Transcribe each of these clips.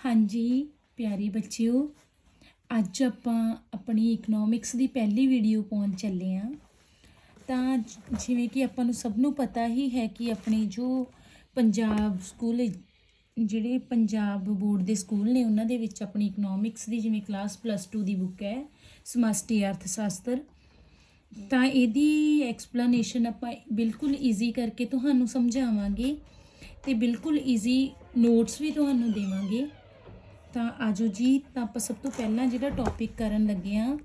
ਹਾਂਜੀ, ਪਿਆਰੇ ਬੱਚਿਓ, ਅੱਜ ਆਪਾਂ ਆਪਣੀ ਇਕਨੋਮਿਕਸ ਦੀ ਪਹਿਲੀ ਵੀਡੀਓ ਪਾਉਣ ਚੱਲੇ ਆਂ। ਤਾਂ ਜਿਵੇਂ ਕਿ ਆਪਾਂ ਨੂੰ ਸਭ ਨੂੰ ਪਤਾ ਹੀ ਹੈ ਕਿ ਆਪਣੇ ਜੋ ਪੰਜਾਬ ਸਕੂਲ ਜਿਹੜੇ ਪੰਜਾਬ ਬੋਰਡ ਦੇ ਸਕੂਲ ਨੇ, ਉਹਨਾਂ ਦੇ ਵਿੱਚ ਆਪਣੀ ਇਕਨੋਮਿਕਸ ਦੀ ਜਿਵੇਂ ਕਲਾਸ ਪਲੱਸ 2 ਦੀ ਬੁੱਕ ਹੈ ਸਮਸ਼ਟੀ ਅਰਥ ਸ਼ਾਸਤਰ ਤਾਂ ਇਹਦੀ ਐਕਸਪਲੇਨੇਸ਼ਨ ਆਪਾਂ ਬਿਲਕੁਲ ਈਜ਼ੀ ਕਰਕੇ ਤੁਹਾਨੂੰ ਸਮਝਾਵਾਂਗੇ। ਤੇ ਬਿਲਕੁਲ ਈਜ਼ੀ ਨੋਟਸ ਵੀ ਤੁਹਾਨੂੰ ਦੇਵਾਂਗੇ। ਤਾਂ ਆਜੋ ਜੀ, ਤਾਂ ਆਪਾਂ ਸਭ ਤੋਂ ਪਹਿਲਾਂ ਜਿਹੜਾ ਟੌਪਿਕ ਕਰਨ ਲੱਗੇ ਆ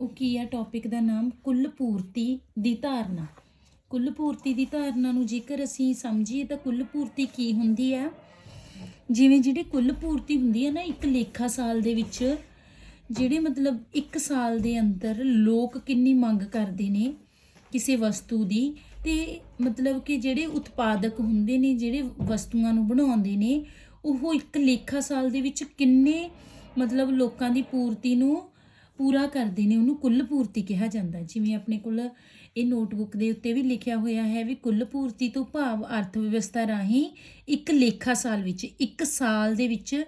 ਉਹ ਕੀ ਆ? ਟੌਪਿਕ ਦਾ ਨਾਮ ਕੁੱਲ ਪੂਰਤੀ ਦੀ ਧਾਰਨਾ। ਕੁੱਲ ਪੂਰਤੀ ਦੀ ਧਾਰਨਾ ਨੂੰ ਜੇਕਰ ਅਸੀਂ ਸਮਝੀਏ ਤਾਂ ਕੁੱਲ ਪੂਰਤੀ ਕੀ ਹੁੰਦੀ ਹੈ ਜਿਵੇਂ ਜਿਹੜੀ ਕੁੱਲ ਪੂਰਤੀ ਹੁੰਦੀ ਹੈ ਨਾ, ਇੱਕ ਲੇਖਾ ਸਾਲ ਦੇ ਵਿੱਚ, ਜਿਹੜੇ ਮਤਲਬ ਇੱਕ ਸਾਲ ਦੇ ਅੰਦਰ ਲੋਕ ਕਿੰਨੀ ਮੰਗ ਕਰਦੇ ਨੇ ਕਿਸੇ ਵਸਤੂ ਦੀ ਤੇ ਮਤਲਬ ਕਿ ਜਿਹੜੇ ਉਤਪਾਦਕ ਹੁੰਦੇ ਨੇ, ਜਿਹੜੇ ਵਸਤੂਆਂ ਨੂੰ ਬਣਾਉਂਦੇ ਨੇ, ਉਹ ਇੱਕ ਲੇਖਾ ਸਾਲ ਦੇ ਵਿੱਚ ਕਿੰਨੇ ਮਤਲਬ ਲੋਕਾਂ ਦੀ ਪੂਰਤੀ ਨੂੰ ਪੂਰਾ ਕਰਦੇ ਨੇ, ਉਹਨੂੰ ਕੁੱਲ ਪੂਰਤੀ ਕਿਹਾ ਜਾਂਦਾ। ਜਿਵੇਂ ਆਪਣੇ ਕੋਲ ਇਹ ਨੋਟਬੁੱਕ ਦੇ ਉੱਤੇ ਵੀ ਲਿਖਿਆ ਹੋਇਆ ਹੈ ਵੀ ਕੁੱਲ ਪੂਰਤੀ ਤੋਂ ਭਾਵ ਅਰਥ ਵਿਵਸਥਾ ਰਾਹੀਂ ਇੱਕ ਲੇਖਾ ਸਾਲ ਵਿੱਚ, ਇੱਕ ਸਾਲ ਦੇ ਵਿੱਚ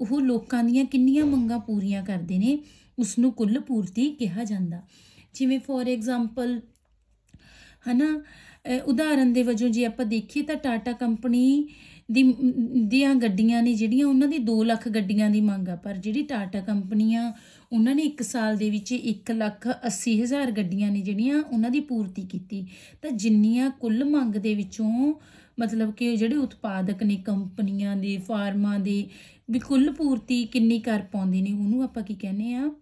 ਉਹ ਲੋਕਾਂ ਦੀਆਂ ਕਿੰਨੀਆਂ ਮੰਗਾਂ ਪੂਰੀਆਂ ਕਰਦੇ ਨੇ ਉਸ ਨੂੰ ਕੁੱਲ ਪੂਰਤੀ ਕਿਹਾ ਜਾਂਦਾ। ਜਿਵੇਂ ਫੋਰ ਐਗਜ਼ਾਮਪਲ ਹਨਾ? ਅਹ ਉਦਾਹਰਨ ਦੇ ਵਜੋਂ ਜੇ ਆਪਾਂ ਦੇਖੀਏ ਤਾਂ ਟਾਟਾ ਕੰਪਨੀ ਦੀ, ਦੀਆਂ ਗੱਡੀਆਂ ਨੇ ਜਿਹੜੀਆਂ ਉਹਨਾਂ ਦੀ 2 ਲੱਖ ਗੱਡੀਆਂ ਦੀ ਮੰਗ ਆ, ਪਰ ਜਿਹੜੀ ਟਾਟਾ ਕੰਪਨੀ ਆ, ਉਹਨਾਂ ਨੇ 1 ਸਾਲ ਦੇ ਵਿੱਚ 1 ਲੱਖ 80 ਹਜ਼ਾਰ ਗੱਡੀਆਂ ਨੇ ਜਿਹੜੀਆਂ ਉਹਨਾਂ ਦੀ ਪੂਰਤੀ ਕੀਤੀ। ਤਾਂ ਜਿੰਨੀਆਂ ਕੁੱਲ ਮੰਗ ਦੇ ਵਿੱਚੋਂ ਮਤਲਬ ਕਿ ਜਿਹੜੇ ਉਤਪਾਦਕ ਨੇ, ਕੰਪਨੀਆਂ ਦੇ, ਫਾਰਮਾਂ ਦੇ ਵੀ ਕੁੱਲ ਪੂਰਤੀ ਕਿੰਨੀ ਕਰ ਪਾਉਂਦੇ ਨੇ, ਉਹਨੂੰ ਆਪਾਂ ਕੀ ਕਹਿੰਦੇ ਆ?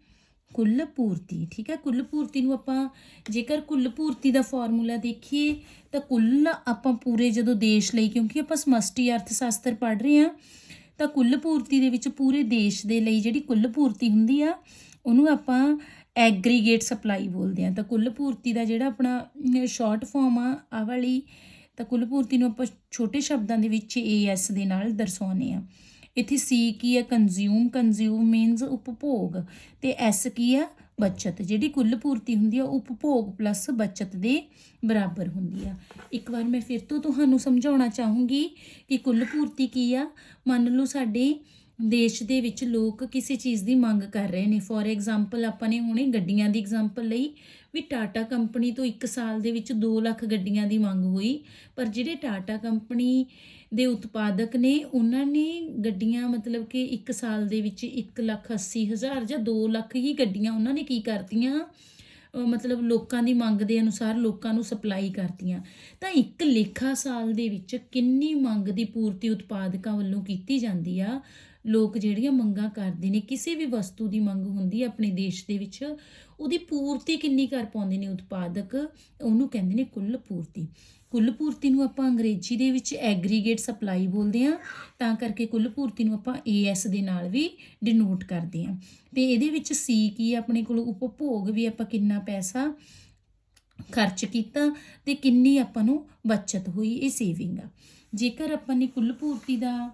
ਕੁੱਲ ਪੂਰਤੀ ਠੀਕ ਹੈ? ਕੁੱਲ ਪੂਰਤੀ ਨੂੰ ਆਪਾਂ ਜੇਕਰ ਕੁੱਲ ਪੂਰਤੀ ਦਾ ਫਾਰਮੂਲਾ ਦੇਖੀਏ, ਤਾਂ ਕੁੱਲ ਆਪਾਂ ਪੂਰੇ ਜਦੋਂ ਦੇਸ਼ ਲਈ, ਕਿਉਂਕਿ ਆਪਾਂ ਸਮਸ਼ਟੀ ਅਰਥ ਸ਼ਾਸਤਰ ਪੜ੍ਹ ਰਹੇ ਹਾਂ, ਤਾਂ ਕੁੱਲ ਪੂਰਤੀ ਦੇ ਵਿੱਚ ਪੂਰੇ ਦੇਸ਼ ਦੇ ਲਈ ਜਿਹੜੀ ਕੁੱਲ ਪੂਰਤੀ ਹੁੰਦੀ ਆ, ਉਹਨੂੰ ਆਪਾਂ ਐਗਰੀਗੇਟ ਸਪਲਾਈ ਬੋਲਦੇ ਆ ਤਾਂ ਕੁੱਲ ਪੂਰਤੀ ਦਾ ਜਿਹੜਾ ਆਪਣਾ ਸ਼ਾਰਟ ਫਾਰਮ ਆ ਆ ਵਾਲੀ, ਤਾਂ ਕੁੱਲ ਪੂਰਤੀ ਨੂੰ ਆਪਾਂ ਛੋਟੇ ਸ਼ਬਦਾਂ ਦੇ ਵਿੱਚ ਏਐਸ ਦੇ ਨਾਲ ਦਰਸਾਉਂਦੇ ਆ ਇੱਥੇ ਸੀ ਕੀ ਹੈ? ਕੰਜ਼ਿਊਮ ਕੰਜ਼ਿਊਮ ਮੀਨਸ ਉਪਭੋਗ। ਤੇ ਐਸ ਕੀ ਆ ਬਚਤ। ਜਿਹੜੀ ਕੁੱਲ ਪੂਰਤੀ ਹੁੰਦੀ ਆ ਉਪਭੋਗ ਪਲੱਸ ਬਚਤ ਦੇ ਬਰਾਬਰ ਹੁੰਦੀ ਆ। ਇੱਕ ਵਾਰ ਮੈਂ ਫਿਰ ਤੋਂ ਤੁਹਾਨੂੰ ਸਮਝਾਉਣਾ ਚਾਹੂੰਗੀ ਕਿ ਕੁੱਲ ਪੂਰਤੀ ਕੀ ਆ। ਮੰਨ ਲਓ ਸਾਡੇ ਦੇਸ਼ ਦੇ ਵਿੱਚ ਲੋਕ ਕਿਸੇ ਚੀਜ਼ ਦੀ ਮੰਗ ਕਰ ਰਹੇ ਨੇ। ਫੋਰ ਐਗਜ਼ਾਮਪਲ ਆਪਾਂ ਨੇ ਹੁਣੇ ਗੱਡੀਆਂ ਦੀ ਐਗਜ਼ਾਮਪਲ ਲਈ ਵੀ ਟਾਟਾ ਕੰਪਨੀ ਤੋਂ 1 ਸਾਲ ਦੇ ਵਿੱਚ 2 ਲੱਖ ਗੱਡੀਆਂ ਦੀ ਮੰਗ ਹੋਈ। ਪਰ ਜਿਹੜੇ ਟਾਟਾ ਕੰਪਨੀ ਦੇ ਉਤਪਾਦਕ ਨੇ, ਉਹਨਾਂ ਨੇ ਗੱਡੀਆਂ ਮਤਲਬ ਕਿ 1 ਸਾਲ ਦੇ ਵਿੱਚ 1 ਲੱਖ 80 ਹਜ਼ਾਰ ਜਾਂ 2 ਲੱਖ ਹੀ ਗੱਡੀਆਂ ਉਹਨਾਂ ਨੇ ਕੀ ਕਰਤੀਆਂ? ਮਤਲਬ ਲੋਕਾਂ ਦੀ ਮੰਗ ਦੇ ਅਨੁਸਾਰ ਲੋਕਾਂ ਨੂੰ ਸਪਲਾਈ ਕਰਤੀਆਂ। ਤਾਂ ਇੱਕ ਲੇਖਾ ਸਾਲ ਦੇ ਵਿੱਚ ਕਿੰਨੀ ਮੰਗ ਦੀ ਪੂਰਤੀ ਉਤਪਾਦਕਾਂ ਵੱਲੋਂ ਕੀਤੀ ਜਾਂਦੀ ਆ? ਲੋਕ ਜਿਹੜੀਆਂ ਮੰਗਾਂ ਕਰਦੇ ਨੇ, ਕਿਸੇ ਵੀ ਵਸਤੂ ਦੀ ਮੰਗ ਹੁੰਦੀ ਹੈ ਆਪਣੇ ਦੇਸ਼ ਦੇ ਵਿੱਚ, ਉਹਦੀ ਪੂਰਤੀ ਕਿੰਨੀ ਕਰ ਪਾਉਂਦੇ ਨੇ ਉਤਪਾਦਕ? ਉਹਨੂੰ ਕਹਿੰਦੇ ਨੇ ਕੁੱਲ ਪੂਰਤੀ। ਕੁੱਲ ਪੂਰਤੀ ਨੂੰ ਆਪਾਂ ਅੰਗਰੇਜ਼ੀ ਦੇ ਵਿੱਚ ਐਗਰੀਗੇਟ ਸਪਲਾਈ ਬੋਲਦੇ ਆ ਤਾਂ ਕਰਕੇ ਕੁੱਲ ਪੂਰਤੀ ਨੂੰ ਆਪਾਂ ਏਐਸ ਦੇ ਨਾਲ ਵੀ ਡਿਨੋਟ ਕਰਦੇ ਆ ਤੇ ਇਹਦੇ ਵਿੱਚ ਸੀ ਕੀ ਆਪਣੇ ਕੋਲ ਉਪਭੋਗ ਵੀ ਆਪਾਂ ਕਿੰਨਾ ਪੈਸਾ ਖਰਚ ਕੀਤਾ ਤੇ ਕਿੰਨੀ ਆਪਾਂ ਨੂੰ ਬਚਤ ਹੋਈ, ਇਹ ਸੇਵਿੰਗ ਆ। ਜੇਕਰ ਆਪਾਂ ਨੇ ਕੁੱਲ ਪੂਰਤੀ ਦਾ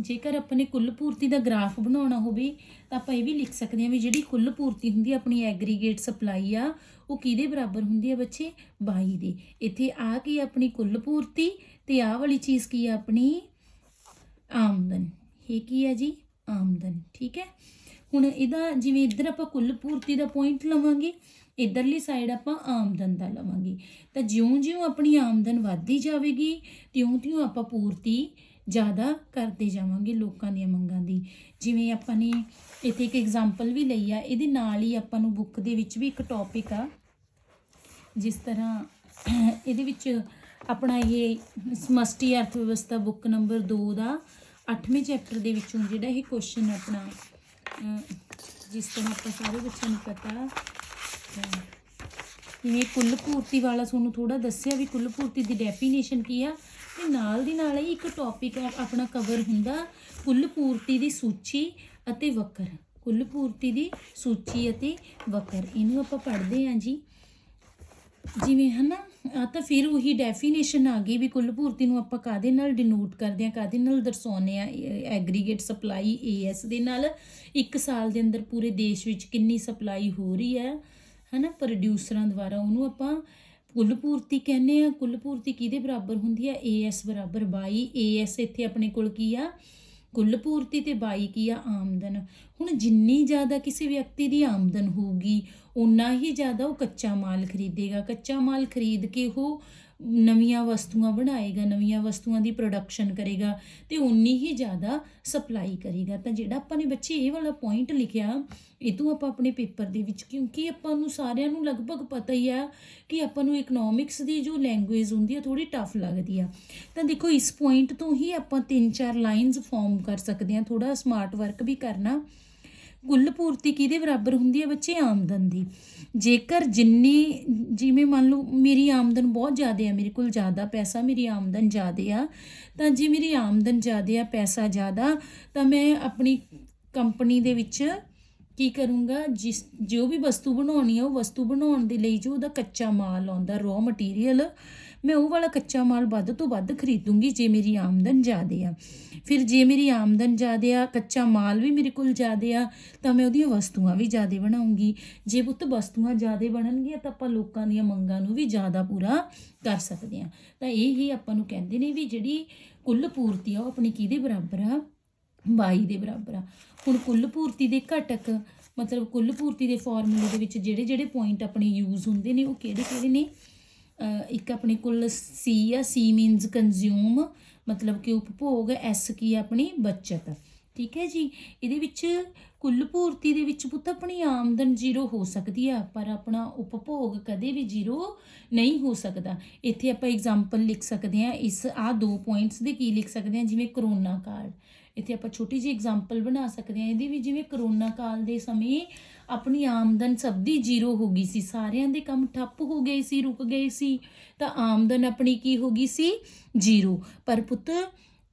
ਜੇਕਰ ਆਪਣੇ ਕੁੱਲ ਪੂਰਤੀ ਦਾ ਗ੍ਰਾਫ ਬਣਾਉਣਾ ਹੋਵੇ, ਤਾਂ ਆਪਾਂ ਇਹ ਵੀ ਲਿਖ ਸਕਦੇ ਹਾਂ ਵੀ ਜਿਹੜੀ ਕੁੱਲ ਪੂਰਤੀ ਹੁੰਦੀ ਆਪਣੀ ਐਗਰੀਗੇਟ ਸਪਲਾਈ ਆ, ਉਹ ਕਿਹਦੇ ਬਰਾਬਰ ਹੁੰਦੀ ਆ ਬੱਚੇ? 22 ਦੇ। ਇੱਥੇ ਆ ਕੀ ਆਪਣੀ ਕੁੱਲ ਪੂਰਤੀ ਤੇ ਆਹ ਵਾਲੀ ਚੀਜ਼ ਕੀ ਆ ਆਪਣੀ? ਆਮਦਨ। ਇਹ ਕੀ ਹੈ ਜੀ? ਆਮਦਨ। ਠੀਕ ਹੈ? ਹੁਣ ਇਹਦਾ ਜਿਵੇਂ ਇੱਧਰ ਆਪਾਂ ਕੁੱਲ ਪੂਰਤੀ ਦਾ ਪੁਆਇੰਟ ਲਵਾਂਗੇ, ਇਧਰਲੀ ਸਾਈਡ ਆਪਾਂ ਆਮਦਨ ਦਾ ਲਵਾਂਗੇ। ਤਾਂ ਜਿਉਂ-ਜਿਉਂ ਆਪਣੀ ਆਮਦਨ ਵੱਧਦੀ ਜਾਵੇਗੀ, ਤਿਉਂ-ਤਿਉਂ ਆਪਾਂ ਪੂਰਤੀ ਜ਼ਿਆਦਾ ਕਰਦੇ ਜਾਵਾਂਗੇ ਲੋਕਾਂ ਦੀਆਂ ਮੰਗਾਂ ਦੀ। ਜਿਵੇਂ ਆਪਾਂ ਨੇ ਇੱਥੇ ਇੱਕ ਐਗਜ਼ਾਮਪਲ ਵੀ ਲਈ ਆ ਇਹਦੇ ਨਾਲ ਹੀ ਆਪਾਂ ਨੂੰ ਬੁੱਕ ਦੇ ਵਿੱਚ ਵੀ ਇੱਕ ਟੌਪਿਕ ਆ। ਜਿਸ ਤਰ੍ਹਾਂ ਇਹਦੇ ਵਿੱਚ ਆਪਣਾ ਇਹ ਸਮਸ਼ਟੀ ਅਰਥ ਵਿਵਸਥਾ ਬੁੱਕ ਨੰਬਰ 2 ਦਾ 8ਵੇਂ ਚੈਪਟਰ ਦੇ ਵਿੱਚੋਂ ਜਿਹੜਾ ਇਹ ਕੁਐਸਚਨ ਆਪਣਾ ਜਿਸ ਤਰ੍ਹਾਂ ਆਪਾਂ ਸਾਰੇ ਬੱਚਿਆਂ ਨੂੰ ਪਤਾ ਅਹ, ਜਿਵੇਂ ਕੁੱਲ ਪੂਰਤੀ ਵਾਲਾ ਤੁਹਾਨੂੰ ਥੋੜਾ ਦੱਸਿਆ ਵੀ ਕੁੱਲ ਪੂਰਤੀ ਦੀ ਡੈਫੀਨੇਸ਼ਨ ਕੀ ਆ ਤੇ ਨਾਲ ਦੀ ਨਾਲ ਹੀ ਇੱਕ ਟੌਪਿਕ ਆਪਣਾ ਕਵਰ ਹੁੰਦਾ, ਕੁੱਲ ਪੂਰਤੀ ਦੀ ਸੂਚੀ ਅਤੇ ਵਕਰ। ਕੁੱਲ ਪੂਰਤੀ ਦੀ ਸੂਚੀ ਅਤੇ ਵਕਰ। ਇਹਨੂੰ ਆਪਾਂ ਪੜ੍ਹਦੇ ਹਾਂ ਜੀ। ਜਿਵੇਂ ਹਨਾ ਆ ਤਾਂ ਫਿਰ ਉਹੀ ਡੈਫੀਨੇਸ਼ਨ ਆ ਗਈ ਵੀ ਕੁੱਲ ਪੂਰਤੀ ਨੂੰ ਆਪਾਂ ਕਾਦੇ ਨਾਲ ਡਿਨੋਟ ਕਰਦੇ ਆ ਕਾਦੇ ਨਾਲ ਦਰਸਾਉਂਦੇ ਆ ਐਗਰੀਗੇਟ ਸਪਲਾਈ ਏਐਸ ਦੇ ਨਾਲ। ਇੱਕ ਸਾਲ ਦੇ ਅੰਦਰ ਪੂਰੇ ਦੇਸ਼ ਵਿੱਚ ਕਿੰਨੀ ਸਪਲਾਈ ਹੋ ਰਹੀ ਹੈ, ਹਨਾ? ਪ੍ਰੋਡਿਊਸਰਾਂ ਦੁਆਰਾ ਉਹਨੂੰ ਆਪਾਂ ਕੁੱਲ ਪੂਰਤੀ ਕਹਿੰਦੇ ਆ, ਕੁੱਲ ਪੂਰਤੀ ਕਿਹਦੇ ਬਰਾਬਰ ਹੁੰਦੀ ਆ? AS ਬਰਾਬਰ 22 AS ਇੱਥੇ ਆਪਣੇ ਕੋਲ ਕੀ ਆ? ਕੁੱਲ ਪੂਰਤੀ ਤੇ 22 ਕੀ ਆ? ਆਮਦਨ। ਹੁਣ ਜਿੰਨੀ ਜ਼ਿਆਦਾ ਕਿਸੇ ਵਿਅਕਤੀ ਦੀ ਆਮਦਨ ਹੋਊਗੀ ਉਨਾ ਹੀ ਜ਼ਿਆਦਾ ਉਹ ਕੱਚਾ ਮਾਲ ਖਰੀਦੇਗਾ। ਕੱਚਾ ਮਾਲ ਖਰੀਦ ਕੇ ਉਹ ਨਵੀਆਂ ਵਸਤੂਆਂ ਬਣਾਏਗਾ, ਨਵੀਆਂ ਵਸਤੂਆਂ ਦੀ ਪ੍ਰੋਡਕਸ਼ਨ ਕਰੇਗਾ ਤੇ ਉਨੀ ਹੀ ਜ਼ਿਆਦਾ ਸਪਲਾਈ ਕਰੇਗਾ। ਤਾਂ ਜਿਹੜਾ ਆਪਾਂ ਨੇ ਬੱਚੇ ਇਹ ਵਾਲਾ ਪੁਆਇੰਟ ਲਿਖਿਆ, ਇਹ ਤੋਂ ਆਪਾਂ ਆਪਣੇ ਪੇਪਰ ਦੇ ਵਿੱਚ ਕਿਉਂਕਿ ਆਪਾਂ ਨੂੰ ਸਾਰਿਆਂ ਨੂੰ ਲਗਭਗ ਪਤਾ ਹੀ ਆ ਕਿ ਆਪਾਂ ਨੂੰ ਇਕਨੋਮਿਕਸ ਦੀ ਜੋ ਲੈਂਗੁਏਜ ਹੁੰਦੀ ਆ ਥੋੜੀ ਟਫ ਲੱਗਦੀ ਆ। ਤਾਂ ਦੇਖੋ, ਇਸ ਪੁਆਇੰਟ ਤੋਂ ਹੀ ਆਪਾਂ ਤਿੰਨ ਚਾਰ ਲਾਈਨਸ ਫਾਰਮ ਕਰ ਸਕਦੇ ਹਾਂ ਥੋੜਾ ਸਮਾਰਟ ਵਰਕ ਵੀ ਕਰਨਾ। ਕੁੱਲ ਪੂਰਤੀ ਕਿਹਦੇ ਬਰਾਬਰ ਹੁੰਦੀ ਹੈ ਬੱਚੇ? ਆਮਦਨ ਦੀ। ਜੇਕਰ ਜਿੰਨੀ, ਜਿਵੇਂ ਮੰਨ ਲਓ ਮੇਰੀ ਆਮਦਨ ਬਹੁਤ ਜ਼ਿਆਦਾ ਹੈ ਮੇਰੇ ਕੋਲ ਜ਼ਿਆਦਾ ਪੈਸਾ, ਮੇਰੀ ਆਮਦਨ ਜ਼ਿਆਦਾ ਆ, ਤਾਂ ਜੇ ਮੇਰੀ ਆਮਦਨ ਜ਼ਿਆਦਾ ਆ, ਪੈਸਾ ਜ਼ਿਆਦਾ, ਤਾਂ ਮੈਂ ਆਪਣੀ ਕੰਪਨੀ ਦੇ ਵਿੱਚ ਕੀ ਕਰੂੰਗਾ? ਜਿਸ, ਜੋ ਵੀ ਵਸਤੂ ਬਣਾਉਣੀ ਆ, ਉਹ ਵਸਤੂ ਬਣਾਉਣ ਦੇ ਲਈ ਜੋ ਉਹਦਾ ਕੱਚਾ ਮਾਲ ਆਉਂਦਾ ਰॉ ਮਟੀਰੀਅਲ ਮੈਂ ਉਹ ਵਾਲਾ ਕੱਚਾ ਮਾਲ ਵੱਧ ਤੋਂ ਵੱਧ ਖਰੀਦੂੰਗੀ ਜੇ ਮੇਰੀ ਆਮਦਨ ਜ਼ਿਆਦਾ ਆ। ਫਿਰ ਜੇ ਮੇਰੀ ਆਮਦਨ ਜ਼ਿਆਦਾ ਆ, ਕੱਚਾ ਮਾਲ ਵੀ ਮੇਰੇ ਕੋਲ ਜ਼ਿਆਦਾ ਆ, ਤਾਂ ਮੈਂ ਉਹਦੀਆਂ ਵਸਤੂਆਂ ਵੀ ਜ਼ਿਆਦਾ ਬਣਾਉਂਗੀ। ਜੇ ਪੁੱਤ ਵਸਤੂਆਂ ਜ਼ਿਆਦਾ ਬਣਨਗੀਆਂ ਤਾਂ ਆਪਾਂ ਲੋਕਾਂ ਦੀਆਂ ਮੰਗਾਂ ਨੂੰ ਵੀ ਜ਼ਿਆਦਾ ਪੂਰਾ ਕਰ ਸਕਦੇ ਆ। ਤਾਂ ਇਹ ਹੀ ਆਪਾਂ ਨੂੰ ਕਹਿੰਦੇ ਨੇ ਵੀ ਜਿਹੜੀ ਕੁੱਲ ਪੂਰਤੀ ਆ, ਉਹ ਆਪਣੀ ਕਿਹਦੇ ਬਰਾਬਰ ਆ? 22 ਦੇ ਬਰਾਬਰ ਆ। ਹੁਣ ਕੁੱਲ ਪੂਰਤੀ ਦੇ ਘਟਕ, ਮਤਲਬ ਕੁੱਲ ਪੂਰਤੀ ਦੇ ਫਾਰਮੂਲੇ ਦੇ ਵਿੱਚ ਜਿਹੜੇ ਜਿਹੜੇ ਪੁਆਇੰਟ ਆਪਣੇ ਯੂਜ਼ ਹੁੰਦੇ ਨੇ, ਉਹ ਕਿਹੜੇ ਕਿਹੜੇ ਨੇ? ਇੱਕ ਆਪਣੇ ਕੋਲ ਸੀ ਆ, ਸੀ ਮੀਨਸ ਕੰਜ਼ਿਊਮ ਮਤਲਬ ਕਿ ਉਪਭੋਗ ਐਸ ਕੀ ਆਪਣੀ ਬਚਤ। ਠੀਕ ਹੈ ਜੀ? ਇਹਦੇ ਵਿੱਚ ਕੁੱਲ ਪੂਰਤੀ ਦੇ ਵਿੱਚ ਪੁੱਤ ਆਪਣੀ ਆਮਦਨ ਜ਼ੀਰੋ ਹੋ ਸਕਦੀ ਆ, ਪਰ ਆਪਣਾ ਉਪਭੋਗ ਕਦੇ ਵੀ ਜ਼ੀਰੋ ਨਹੀਂ ਹੋ ਸਕਦਾ। ਇੱਥੇ ਆਪਾਂ ਐਗਜ਼ਾਮਪਲ ਲਿਖ ਸਕਦੇ ਆ ਇਸ ਆ ਦੋ ਪੁਆਇੰਟਸ ਦੇ ਕੀ ਲਿਖ ਸਕਦੇ ਆ ਜਿਵੇਂ ਕਰੋਨਾ ਕਾਲ। ਇੱਥੇ ਆਪਾਂ ਛੋਟੀ ਜਿਹੀ ਐਗਜ਼ਾਮਪਲ ਬਣਾ ਸਕਦੇ ਆ ਇਹਦੀ ਵੀ ਜਿਵੇਂ ਕਰੋਨਾ ਕਾਲ ਦੇ ਸਮੇਂ ਆਪਣੀ ਆਮਦਨ ਸਭ ਦੀ ਜ਼ੀਰੋ ਹੋ ਗਈ ਸੀ, ਸਾਰਿਆਂ ਦੇ ਕੰਮ ਠੱਪ ਹੋ ਗਏ ਸੀ, ਰੁਕ ਗਏ ਸੀ, ਤਾਂ ਆਮਦਨ ਆਪਣੀ ਕੀ ਹੋ ਗਈ ਸੀ? ਜ਼ੀਰੋ। ਪਰ ਪੁੱਤ,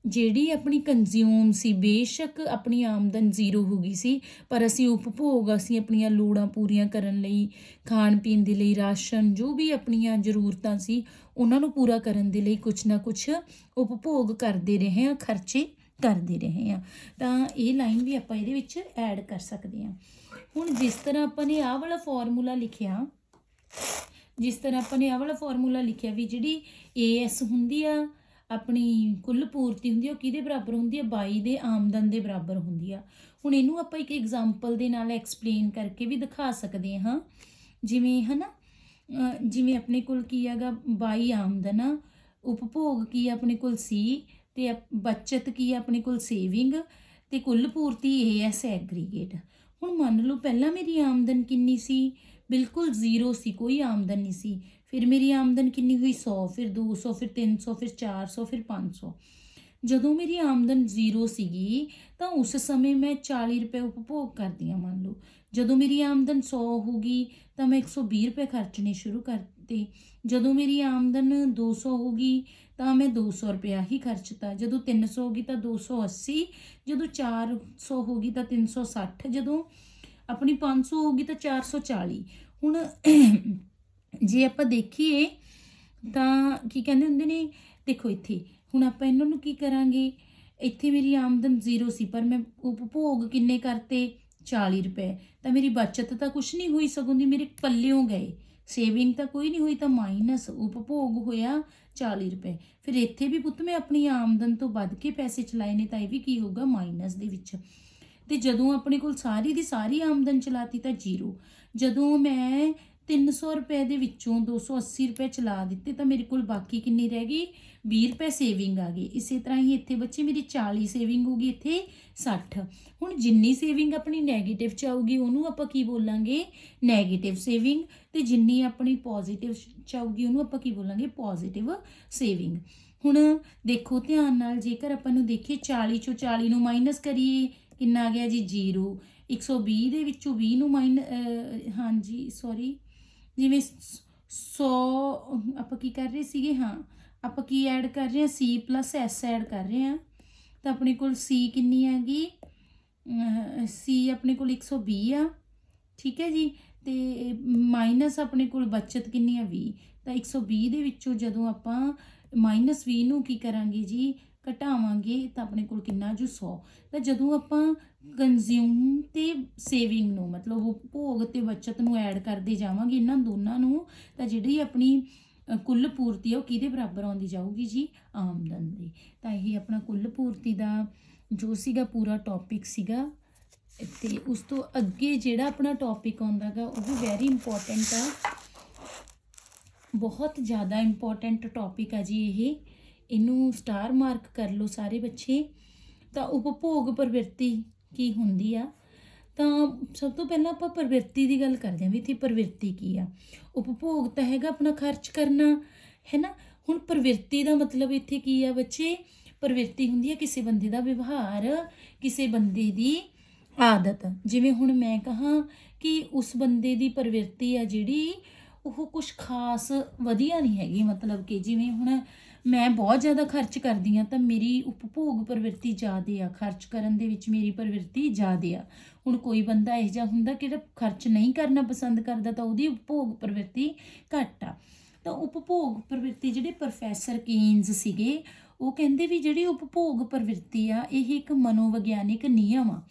ਜਿਹੜੀ ਆਪਣੀ ਕੰਜ਼ਿਊਮ ਸੀ, ਬੇਸ਼ੱਕ ਆਪਣੀ ਆਮਦਨ ਜ਼ੀਰੋ ਹੋ ਗਈ ਸੀ, ਪਰ ਅਸੀਂ ਉਪਭੋਗ, ਅਸੀਂ ਆਪਣੀਆਂ ਲੋੜਾਂ ਪੂਰੀਆਂ ਕਰਨ ਲਈ, ਖਾਣ ਪੀਣ ਦੇ ਲਈ, ਰਾਸ਼ਨ, ਜੋ ਵੀ ਆਪਣੀਆਂ ਜ਼ਰੂਰਤਾਂ ਸੀ, ਉਹਨਾਂ ਨੂੰ ਪੂਰਾ ਕਰਨ ਦੇ ਲਈ ਕੁਝ ਨਾ ਕੁਝ ਉਪਭੋਗ ਕਰਦੇ ਰਹੇ ਹਾਂ, ਖਰਚੇ ਕਰਦੇ ਰਹੇ ਹਾਂ। ਤਾਂ ਇਹ ਲਾਈਨ ਵੀ ਆਪਾਂ ਇਹਦੇ ਵਿੱਚ ਐਡ ਕਰ ਸਕਦੇ ਹਾਂ। ਹੁਣ ਜਿਸ ਤਰ੍ਹਾਂ ਆਪਾਂ ਨੇ ਆਹ ਵਾਲਾ ਫਾਰਮੂਲਾ ਲਿਖਿਆ, ਜਿਸ ਤਰ੍ਹਾਂ ਆਪਾਂ ਨੇ ਆਹ ਵਾਲਾ ਫਾਰਮੂਲਾ ਲਿਖਿਆ ਵੀ ਜਿਹੜੀ AS ਹੁੰਦੀ ਆ, ਆਪਣੀ ਕੁੱਲ ਪੂਰਤੀ ਹੁੰਦੀ ਆ, ਉਹ ਕਿਹਦੇ ਬਰਾਬਰ ਹੁੰਦੀ ਆ? 22 ਦੇ ਆਮਦਨ ਦੇ ਬਰਾਬਰ ਹੁੰਦੀ ਆ। ਹੁਣ ਇਹਨੂੰ ਆਪਾਂ ਇੱਕ ਐਗਜ਼ਾਮਪਲ ਦੇ ਨਾਲ ਐਕਸਪਲੇਨ ਕਰਕੇ ਵੀ ਦਿਖਾ ਸਕਦੇ ਹਾਂ। ਜਿਵੇਂ ਹਨਾ, ਅਹ ਜਿਵੇਂ ਆਪਣੇ ਕੋਲ ਕੀ ਹੈਗਾ? 22 ਆਮਦਨ ਆ ਉਪਭੋਗ ਕੀ ਆਪਣੇ ਕੋਲ? ਸੀ ਤੇ ਅਪ- ਬਚਤ ਕੀ ਆ ਆਪਣੇ ਕੋਲ? ਸੇਵਿੰਗ ਤੇ ਕੁੱਲ ਪੂਰਤੀ AS ਐਗਰੀਗੇਟ ਹੁਣ ਮੰਨ ਲਓ ਪਹਿਲਾਂ ਮੇਰੀ ਆਮਦਨ ਕਿੰਨੀ ਸੀ? ਬਿਲਕੁਲ ਜ਼ੀਰੋ ਸੀ, ਕੋਈ ਆਮਦਨ ਨਹੀਂ ਸੀ। ਫਿਰ ਮੇਰੀ ਆਮਦਨ ਕਿੰਨੀ ਹੋਈ? 100 ਫਿਰ 200 ਫਿਰ 300 ਫਿਰ 400 ਫਿਰ 500 ਜਦੋਂ ਮੇਰੀ ਆਮਦਨ ਜ਼ੀਰੋ ਸੀਗੀ, ਤਾਂ ਉਸ ਸਮੇਂ ਮੈਂ 40 ਰੁਪਏ ਉਪਭੋਗ ਕਰਦੀ ਹਾਂ, ਮੰਨ ਲਓ। ਜਦੋਂ ਮੇਰੀ ਆਮਦਨ 100 ਹੋ ਗਈ ਤਾਂ ਮੈਂ 120 ਰੁਪਏ ਖਰਚਣੇ ਸ਼ੁਰੂ ਕਰਤੇ। ਜਦੋਂ ਮੇਰੀ ਆਮਦਨ 200 ਹੋ ਗਈ ਤਾਂ ਮੈਂ 200 ਰੁਪਇਆ ਹੀ ਖਰਚਤਾ ਜਦੋਂ 300 ਹੋ ਗਈ ਤਾਂ 280 ਜਦੋਂ 400 ਹੋ ਗਈ ਤਾਂ 360 ਜਦੋਂ ਆਪਣੀ 500 ਹੋ ਗਈ ਤਾਂ 440 ਹੁਣ ਜੇ ਆਪਾਂ ਦੇਖੀਏ ਤਾਂ ਕੀ ਕਹਿੰਦੇ ਹੁੰਦੇ ਨੇ, ਦੇਖੋ ਇੱਥੇ, ਹੁਣ ਆਪਾਂ ਇਹਨਾਂ ਨੂੰ ਕੀ ਕਰਾਂਗੇ? ਇੱਥੇ ਮੇਰੀ ਆਮਦਨ ਜ਼ੀਰੋ ਸੀ, ਪਰ ਮੈਂ ਉਪਭੋਗ ਕਿੰਨੇ ਕਰਤੇ? 40 ਰੁਪਏ। ਤਾਂ ਮੇਰੀ ਬਚਤ ਤਾਂ ਕੁਝ ਨਹੀਂ ਹੋਈ ਸਗੋਂ ਦੀ, ਮੇਰੇ ਪੱਲਿਓਂ ਗਏ। ਸੇਵਿੰਗ ਤਾਂ ਕੋਈ ਨਹੀਂ ਹੋਈ ਤਾਂ ਮਾਈਨਸ ਉਪਭੋਗ ਹੋਇਆ 40 ਰੁਪਏ। ਫਿਰ ਇੱਥੇ ਵੀ ਪੁੱਤ ਮੈਂ ਆਪਣੀ ਆਮਦਨ ਤੋਂ ਵੱਧ ਕੇ ਪੈਸੇ ਚਲਾਏ ਨੇ ਤਾਂ ਇਹ ਵੀ ਕੀ ਹੋਊਗਾ ਮਾਈਨਸ ਦੇ ਵਿੱਚ। ਤੇ ਜਦੋਂ ਆਪਣੇ ਕੋਲ ਸਾਰੀ ਦੀ ਸਾਰੀ ਆਮਦਨ ਚਲਾਤੀ ਤਾਂ ਜ਼ੀਰੋ। ਜਦੋਂ ਮੈਂ 300 ਰੁਪਏ ਦੇ ਵਿੱਚੋਂ 280 ਰੁਪਏ ਚਲਾ ਦਿੱਤੇ ਤਾਂ ਮੇਰੇ ਕੋਲ ਬਾਕੀ ਕਿੰਨੀ ਰਹਿ ਗਈ? 20 ਰੁਪਏ ਸੇਵਿੰਗ ਆ ਗਈ। ਇਸੇ ਤਰ੍ਹਾਂ ਹੀ ਇੱਥੇ ਬੱਚੇ ਮੇਰੀ 40 ਸੇਵਿੰਗ ਹੋ ਗਈ, ਇੱਥੇ 60 ਹੁਣ ਜਿੰਨੀ ਸੇਵਿੰਗ ਆਪਣੀ 네ਗੇਟਿਵ ਚ ਆਊਗੀ, ਉਹਨੂੰ ਆਪਾਂ ਕੀ ਬੋਲਾਂਗੇ? 네ਗੇਟਿਵ ਸੇਵਿੰਗ ਤੇ ਜਿੰਨੀ ਆਪਣੀ ਪੋਜ਼ਿਟਿਵ ਚ ਆਊਗੀ, ਉਹਨੂੰ ਆਪਾਂ ਕੀ ਬੋਲਾਂਗੇ? ਪੋਜ਼ਿਟਿਵ ਸੇਵਿੰਗ ਹੁਣ ਦੇਖੋ, ਧਿਆਨ ਨਾਲ ਜੇਕਰ ਆਪਾਂ ਨੂੰ ਦੇਖੀਏ 40 ਚੋਂ 40 ਨੂੰ ਮਾਈਨਸ ਕਰੀਏ, ਕਿੰਨਾ ਆ ਗਿਆ ਜੀ? 0 120 ਦੇ ਵਿੱਚੋਂ 20 ਨੂੰ ਮਾਈਨ ਹਾਂਜੀ ਸੌਰੀ ਜਿਵੇਂ 100 ਆਪਾਂ ਕੀ ਕਰ ਰਹੇ ਸੀਗੇ? ਹਾਂ, ਆਪਾਂ ਕੀ ਐਡ ਕਰ ਰਹੇ ਹਾਂ? C S ਐਡ ਕਰ ਰਹੇ ਹਾਂ। ਤਾਂ ਆਪਣੇ ਕੋਲ C ਕਿੰਨੀ ਹੈਗੀ? C ਆਪਣੇ ਕੋਲ 120 ਆ। ਠੀਕ ਹੈ ਜੀ? ਤੇ ਮਾਈਨਸ ਆਪਣੇ ਕੋਲ ਬਚਤ ਕਿੰਨੀ ਆ? 20 ਤਾਂ 120 ਦੇ ਵਿੱਚੋਂ ਜਦੋਂ ਆਪਾਂ ਮਾਈਨਸ 20 ਨੂੰ ਕੀ ਕਰਾਂਗੇ ਜੀ? ਘਟਾਵਾਂਗੇ ਤਾਂ ਆਪਣੇ ਕੋਲ ਕਿੰਨਾ ਜੂ 100 ਤਾਂ ਜਦੋਂ ਆਪਾਂ ਕੰਜ਼ਿਊਮ ਤੇ ਸੇਵਿੰਗ ਨੂੰ, ਮਤਲਬ ਉਪਭੋਗ ਤੇ ਬਚਤ ਨੂੰ ਐਡ ਕਰਦੇ ਜਾਵਾਂਗੇ ਇਹਨਾਂ ਦੋਨਾਂ ਨੂੰ, ਤਾਂ ਜਿਹੜੀ ਆਪਣੀ ਕੁੱਲ ਪੂਰਤੀ ਆ ਉਹ ਕਿਹਦੇ ਬਰਾਬਰ ਆਉਂਦੀ ਜਾਊਗੀ ਜੀ? ਆਮਦਨ ਦੀ। ਤਾਂ ਇਹ ਆਪਣਾ ਕੁੱਲ ਪੂਰਤੀ ਦਾ ਜੋ ਸੀਗਾ ਪੂਰਾ ਟੌਪਿਕ ਸੀਗਾ। ਤੇ ਉਸ ਤੋਂ ਅੱਗੇ ਜਿਹੜਾ ਆਪਣਾ ਟੌਪਿਕ ਆਉਂਦਾਗਾ, ਉਹ ਵੀ ਵੈਰੀ ਇੰਪੋਰਟੈਂਟ ਆ। ਬਹੁਤ ਜ਼ਿਆਦਾ ਇੰਪੋਰਟੈਂਟ ਟੌਪਿਕ ਆ ਜੀ ਇਹ। ਇਹਨੂੰ ਸਟਾਰ ਮਾਰਕ ਕਰ ਲਓ ਸਾਰੇ ਬੱਚੇ, ਤਾਂ ਉਪਭੋਗ ਪ੍ਰਵਿਰਤੀ ਕੀ ਹੁੰਦੀ ਆ? ਤਾਂ ਸਭ ਤੋਂ ਪਹਿਲਾਂ ਆਪਾਂ ਪ੍ਰਵਿਰਤੀ ਦੀ ਗੱਲ ਕਰਦੇ ਹਾਂ ਵੀ ਇੱਥੇ ਪ੍ਰਵਿਰਤੀ ਕੀ ਆ। ਉਪਭੋਗ ਤਾਂ ਹੈਗਾ ਆਪਣਾ ਖਰਚ ਕਰਨਾ, ਹੈ ਨਾ? ਹੁਣ ਪ੍ਰਵਿਰਤੀ ਦਾ ਮਤਲਬ ਇੱਥੇ ਕੀ ਆ ਬੱਚੇ? ਪ੍ਰਵਿਰਤੀ ਹੁੰਦੀ ਹੈ ਕਿਸੇ ਬੰਦੇ ਦਾ ਵਿਵਹਾਰ, ਕਿਸੇ ਬੰਦੇ ਦੀ ਆਦਤ। ਜਿਵੇਂ ਹੁਣ ਮੈਂ ਕਹਾਂ ਕਿ ਉਸ ਬੰਦੇ ਦੀ ਪ੍ਰਵਿਰਤੀ ਆ ਜਿਹੜੀ, ਉਹ ਕੁਝ ਖਾਸ ਵਧੀਆ ਨਹੀਂ ਹੈਗੀ, ਮਤਲਬ ਕਿ ਜਿਵੇਂ ਹੁਣ ਮੈਂ ਬਹੁਤ ਜ਼ਿਆਦਾ ਖਰਚ ਕਰਦੀ ਆ ਤਾਂ ਮੇਰੀ ਉਪਭੋਗ ਪ੍ਰਵਿਰਤੀ ਜ਼ਿਆਦੇ ਆ, ਖਰਚ ਕਰਨ ਦੇ ਵਿੱਚ ਮੇਰੀ ਪ੍ਰਵਿਰਤੀ ਜ਼ਿਆਦੇ ਆ। ਹੁਣ ਕੋਈ ਬੰਦਾ ਇਹੋ ਜਿਹਾ ਹੁੰਦਾ ਕਿ ਜਿਹੜਾ ਖਰਚ ਨਹੀਂ ਕਰਨਾ ਪਸੰਦ ਕਰਦਾ, ਤਾਂ ਉਹਦੀ ਉਪਭੋਗ ਪ੍ਰਵਿਰਤੀ ਘੱਟ ਆ। ਤਾਂ ਉਪਭੋਗ ਪ੍ਰਵਿਰਤੀ ਜਿਹੜੇ ਪ੍ਰੋਫੈਸਰ ਕੇਨਜ਼ ਸੀਗੇ, ਉਹ ਕਹਿੰਦੇ ਵੀ ਜਿਹੜੀ ਉਪਭੋਗ ਪ੍ਰਵਿਰਤੀ ਆ, ਇਹ ਇੱਕ ਮਨੋਵਿਗਿਆਨਿਕ ਨਿਯਮ ਆ।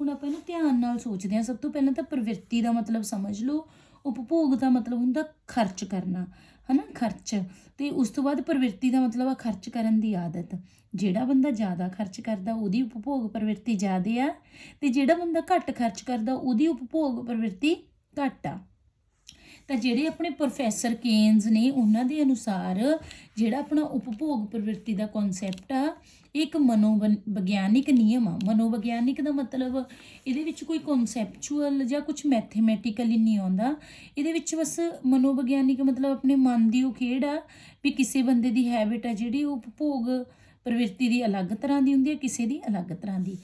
ਹੁਣ ਆਪਾਂ ਇਹਨੂੰ ਧਿਆਨ ਨਾਲ ਸੋਚਦੇ ਹਾਂ। ਸਭ ਤੋਂ ਪਹਿਲਾਂ ਤਾਂ ਪ੍ਰਵਿਰਤੀ ਦਾ ਮਤਲਬ ਸਮਝ ਲਓ। ਉਪਭੋਗ ਦਾ ਮਤਲਬ ਹੁੰਦਾ ਖਰਚ ਕਰਨਾ। ਹਨਾ, ਖਰਚ। ਤੇ ਉਸ ਤੋਂ ਬਾਅਦ ਪ੍ਰਵਿਰਤੀ ਦਾ ਮਤਲਬ ਆ ਖਰਚ ਕਰਨ ਦੀ ਆਦਤ। ਜਿਹੜਾ ਬੰਦਾ ਜ਼ਿਆਦਾ ਖਰਚ ਕਰਦਾ, ਉਹਦੀ ਉਪਭੋਗ ਪ੍ਰਵਿਰਤੀ ਜ਼ਿਆਦੇ ਆ। ਤੇ ਜਿਹੜਾ ਬੰਦਾ ਘੱਟ ਖਰਚ ਕਰਦਾ, ਉਹਦੀ ਉਪਭੋਗ ਪ੍ਰਵਿਰਤੀ ਘੱਟ ਆ। ਤਾਂ ਜਿਹੜੇ ਆਪਣੇ ਪ੍ਰੋਫੈਸਰ ਕੇਨਜ਼ ਨੇ, ਉਹਨਾਂ ਦੇ ਅਨੁਸਾਰ ਜਿਹੜਾ ਆਪਣਾ ਉਪਭੋਗ ਪ੍ਰਵਿਰਤੀ ਦਾ ਕਨਸੈਪਟ ਆ ਇੱਕ ਮਨੋਵਿਗਿਆਨਿਕ ਨਿਯਮ ਆ। ਮਨੋਵਿਗਿਆਨਿਕ ਦਾ ਮਤਲਬ ਇਹਦੇ ਵਿੱਚ ਕੋਈ ਕਨਸੈਪਚੁਅਲ ਜਾਂ ਕੁਝ ਮੈਥਮੈਟੀਕਲੀ ਨਹੀਂ ਆਉਂਦਾ। ਇਹਦੇ ਵਿੱਚ ਬਸ ਮਨੋਵਿਗਿਆਨਿਕ ਮਤਲਬ ਆਪਣੇ ਮਨ ਦੀ ਉਹ ਖੇਡ ਆ ਵੀ ਕਿਸੇ ਬੰਦੇ ਦੀ ਹੈਬਿਟ ਆ ਜਿਹੜੀ ਉਹ ਉਪਭੋਗ ਪ੍ਰਵਿਰਤੀ ਦੀ ਅਲੱਗ ਤਰ੍ਹਾਂ ਦੀ ਹੁੰਦੀ ਹੈ ਕਿਸੇ ਦੀ ਅਲੱਗ ਤਰ੍ਹਾਂ ਦੀ।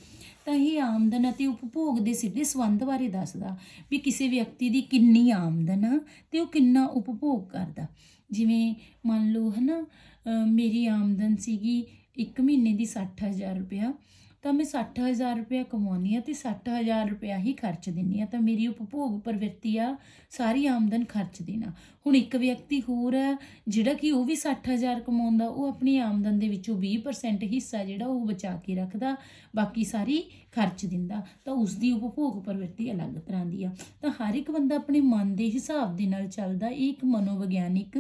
ਤਾਂ ਇਹ ਆਮਦਨ ਅਤੇ ਉਪਭੋਗ ਦੇ ਸਿੱਧੇ ਸੰਬੰਧ ਬਾਰੇ ਦੱਸਦਾ ਵੀ ਕਿਸੇ ਵਿਅਕਤੀ ਦੀ ਕਿੰਨੀ ਆਮਦਨ ਆ ਤੇ ਉਹ ਕਿੰਨਾ ਉਪਭੋਗ ਕਰਦਾ। ਜਿਵੇਂ ਮੰਨ ਲਓ ਹਨਾ, ਅਹ ਮੇਰੀ ਆਮਦਨ ਸੀਗੀ ਇੱਕ ਮਹੀਨੇ ਦੀ 60000 ਰੁਪਇਆ, ਤਾਂ ਮੈਂ 60000 ਰੁਪਇਆ ਕਮਾਉਣੀ ਆ ਤੇ 60000 ਰੁਪਇਆ ਹੀ ਖਰਚ ਦਿੰਨੀ ਆ ਤਾਂ ਮੇਰੀ ਉਪਭੋਗ ਪ੍ਰਵਿਰਤੀ ਆ ਸਾਰੀ ਆਮਦਨ ਖਰਚ ਦੇਣਾ। ਹੁਣ ਇੱਕ ਵਿਅਕਤੀ ਹੋਰ ਹੈ, ਜਿਹੜਾ ਕਿ ਉਹ ਵੀ 60000 ਕਮਾਉਂਦਾ, ਉਹ ਆਪਣੀ ਆਮਦਨ ਦੇ ਵਿੱਚੋਂ 20% ਹਿੱਸਾ ਜਿਹੜਾ ਉਹ ਬਚਾ ਕੇ ਰੱਖਦਾ, ਬਾਕੀ ਸਾਰੀ ਖਰਚ ਦਿੰਦਾ, ਤਾਂ ਉਸ ਦੀ ਉਪਭੋਗ ਪ੍ਰਵਿਰਤੀ ਅਲੱਗ ਤਰ੍ਹਾਂ ਦੀ ਆ। ਤਾਂ ਹਰ ਇੱਕ ਬੰਦਾ ਆਪਣੇ ਮਨ ਦੇ ਹਿਸਾਬ ਦੇ ਨਾਲ ਚੱਲਦਾ, ਇਹ ਇੱਕ ਮਨੋਵਿਗਿਆਨਿਕ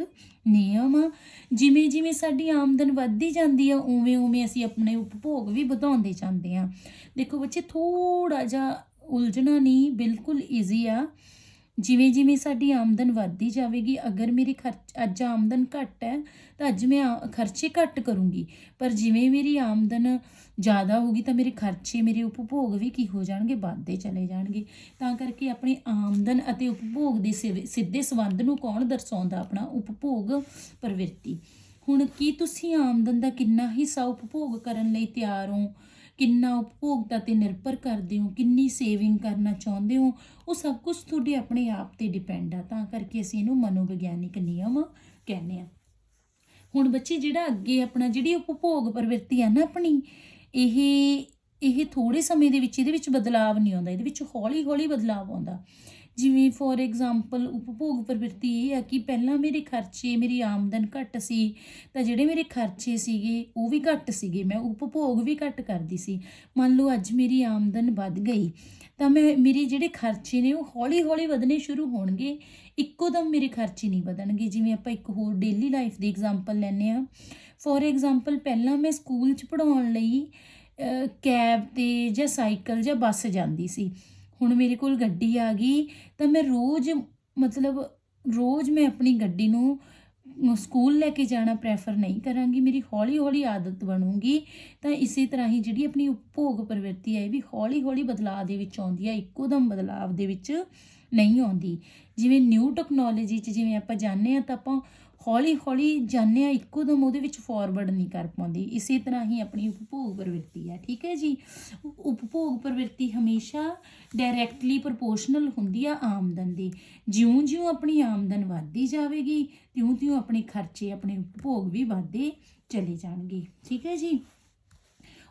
ਨਿਯਮ ਆ। ਜਿਵੇਂ ਜਿਵੇਂ ਸਾਡੀ ਆਮਦਨ ਵੱਧਦੀ ਜਾਂਦੀ ਆ, ਉਵੇਂ ਉਵੇਂ ਅਸੀਂ ਆਪਣੇ ਉਪਭੋਗ ਵੀ ਵਧਾਉਂਦੇ ਜਾਂਦੇ ਆ। ਦੇਖੋ ਬੱਚੇ ਥੋੜਾ ਜਿਹਾ ਉਲਝਣਾ ਨਹੀਂ, ਬਿਲਕੁਲ ਈਜ਼ੀ ਆ। ਜਿਵੇਂ ਜਿਵੇਂ ਸਾਡੀ ਆਮਦਨ ਵੱਧਦੀ ਜਾਵੇਗੀ, ਅਗਰ ਮੇਰੀ ਖਰਚ, ਅੱਜ ਆਮਦਨ ਘੱਟ ਹੈ, ਤਾਂ ਅੱਜ ਮੈਂ ਆ- ਖਰਚੇ ਘੱਟ ਕਰੂੰਗੀ। ਪਰ ਜਿਵੇਂ ਮੇਰੀ ਆਮਦਨ ਜ਼ਿਆਦਾ ਹੋਗੀ ਤਾਂ ਮੇਰੇ ਖਰਚੇ ਮੇਰੇ ਉਪਭੋਗ ਵੀ ਕੀ ਹੋ ਜਾਣਗੇ? ਵੱਧਦੇ ਚਲੇ ਜਾਣਗੇ। ਤਾਂ ਕਰਕੇ ਆਪਣੀ ਆਮਦਨ ਅਤੇ ਉਪਭੋਗ ਦੇ ਸਿਵ- ਸਿੱਧੇ ਸੰਬੰਧ ਨੂੰ ਕੌਣ ਦਰਸਾਉਂਦਾ? ਆਪਣਾ ਉਪਭੋਗ ਪ੍ਰਵਿਰਤੀ। ਹੁਣ ਕੀ ਤੁਸੀਂ ਆਮਦਨ ਦਾ ਕਿੰਨਾ ਹਿੱਸਾ ਉਪਭੋਗ ਕਰਨ ਲਈ ਤਿਆਰ ਹੋ? ਕਿੰਨਾ ਉਪਭੋਗਤਾ ਤੇ ਨਿਰਭਰ ਕਰਦੇ ਹੋ, ਕਿੰਨੀ ਸੇਵਿੰਗ ਕਰਨਾ ਚਾਹੁੰਦੇ ਹੋ, ਉਹ ਸਭ ਕੁਝ ਤੁਹਾਡੇ ਆਪਣੇ ਆਪ ਤੇ ਡਿਪੈਂਡ ਆ। ਤਾਂ ਕਰਕੇ ਅਸੀਂ ਇਹਨੂੰ ਮਨੋਵਿਗਿਆਨਿਕ ਨਿਯਮ ਕਹਿੰਦੇ ਆ ਹੁਣ ਬੱਚੇ ਜਿਹੜਾ ਅੱਗੇ ਆਪਣਾ ਜਿਹੜੀ ਉਪਭੋਗ ਪ੍ਰਵਿਰਤੀ ਆ ਨਾ ਆਪਣੀ, ਇਹ ਇਹ ਥੋੜੇ ਸਮੇਂ ਦੇ ਵਿੱਚ, ਇਹਦੇ ਵਿੱਚ ਬਦਲਾਵ ਨਹੀਂ ਆਉਂਦਾ, ਇਹਦੇ ਵਿੱਚ ਹੌਲੀ ਹੌਲੀ ਬਦਲਾਵ ਆਉਂਦਾ। ਜਿਵੇਂ ਫੋਰ ਐਗਜ਼ਾਮਪਲ ਉਪਭੋਗ ਪ੍ਰਵਿਰਤੀ ਇਹ ਆ ਕਿ ਪਹਿਲਾਂ ਮੇਰੇ ਖਰਚੇ, ਮੇਰੀ ਆਮਦਨ ਘੱਟ ਸੀ, ਤਾਂ ਜਿਹੜੇ ਮੇਰੇ ਖਰਚੇ ਸੀਗੇ ਉਹ ਵੀ ਘੱਟ ਸੀਗੇ, ਮੈਂ ਉਪਭੋਗ ਵੀ ਘੱਟ ਕਰਦੀ ਸੀ। ਮੰਨ ਲਓ ਅੱਜ ਮੇਰੀ ਆਮਦਨ ਵੱਧ ਗਈ, ਤਾਂ ਮੈਂ, ਮੇਰੇ ਜਿਹੜੇ ਖਰਚੇ ਨੇ ਉਹ ਹੌਲੀ ਹੌਲੀ ਵਧਣੇ ਸ਼ੁਰੂ ਹੋਣਗੇ, ਇੱਕੋ ਦਮ ਮੇਰੇ ਖਰਚੇ ਨਹੀਂ ਵਧਣਗੇ। ਜਿਵੇਂ ਆਪਾਂ ਇੱਕ ਹੋਰ ਡੇਲੀ ਲਾਈਫ ਦੀ ਐਗਜ਼ਾਮਪਲ ਲੈਂਦੇ ਆ ਫੋਰ ਐਗਜ਼ਾਮਪਲ ਪਹਿਲਾਂ ਮੈਂ ਸਕੂਲ 'ਚ ਪੜਾਉਣ ਲਈ ਕੈਬ ਤੇ ਜਾਂ ਸਾਈਕਲ ਜਾਂ ਬੱਸ ਜਾਂਦੀ ਸੀ। ਹੁਣ ਮੇਰੇ ਕੋਲ ਗੱਡੀ ਆ ਗਈ, ਤਾਂ ਮੈਂ ਰੋਜ਼ ਮਤਲਬ ਰੋਜ਼ ਮੈਂ ਆਪਣੀ ਗੱਡੀ ਨੂੰ ਸਕੂਲ ਲੈ ਕੇ ਜਾਣਾ ਪ੍ਰੈਫਰ ਨਹੀਂ ਕਰਾਂਗੀ, ਮੇਰੀ ਹੌਲੀ ਹੌਲੀ ਆਦਤ ਬਣੂਗੀ, ਤਾਂ ਇਸੇ ਤਰ੍ਹਾਂ ਹੀ ਜਿਹੜੀ ਆਪਣੀ ਉਪਭੋਗ ਪ੍ਰਵਿਰਤੀ ਹੈ ਇਹ ਵੀ ਹੌਲੀ ਹੌਲੀ ਬਦਲਾਅ ਦੇ ਵਿੱਚ ਆਉਂਦੀ ਹੈ ਇੱਕੋ ਦਮ ਬਦਲਾਅ ਦੇ ਵਿੱਚ ਨਹੀਂ ਆਉਂਦੀ। ਜਿਵੇਂ ਨਿਊ ਟੈਕਨੋਲੋਜੀ 'ਚ ਜਿਵੇਂ ਆਪਾਂ ਜਾਣਦੇ ਆ ਤਾਂ ਆਪਾਂ ਹੌਲੀ ਹੌਲੀ ਜਾਂਦੇ ਆ ਇੱਕੋ ਦਮ ਉਹਦੇ ਵਿੱਚ ਫਾਰਵਰਡ ਨਹੀਂ ਕਰ ਪਾਉਂਦੀ। ਇਸੇ ਤਰ੍ਹਾਂ ਹੀ ਆਪਣੀ ਉਪਭੋਗ ਪ੍ਰਵਿਰਤੀ ਹੈ, ਠੀਕ ਹੈ ਜੀ? ਉਪਭੋਗ ਪ੍ਰਵਿਰਤੀ ਹਮੇਸ਼ਾ ਡਾਇਰੈਕਟਲੀ ਪ੍ਰੋਪੋਰਸ਼ਨਲ ਹੁੰਦੀ ਆ ਆਮਦਨ ਦੀ। ਜਿਉਂ-ਜਿਉਂ ਆਪਣੀ ਆਮਦਨ ਵੱਧਦੀ ਜਾਵੇਗੀ, ਤਿਉਂ-ਤਿਉਂ ਆਪਣੇ ਖਰਚੇ, ਆਪਣੇ ਉਪਭੋਗ ਵੀ ਵੱਧਦੇ ਚਲੇ ਜਾਣਗੇ। ਠੀਕ ਹੈ ਜੀ?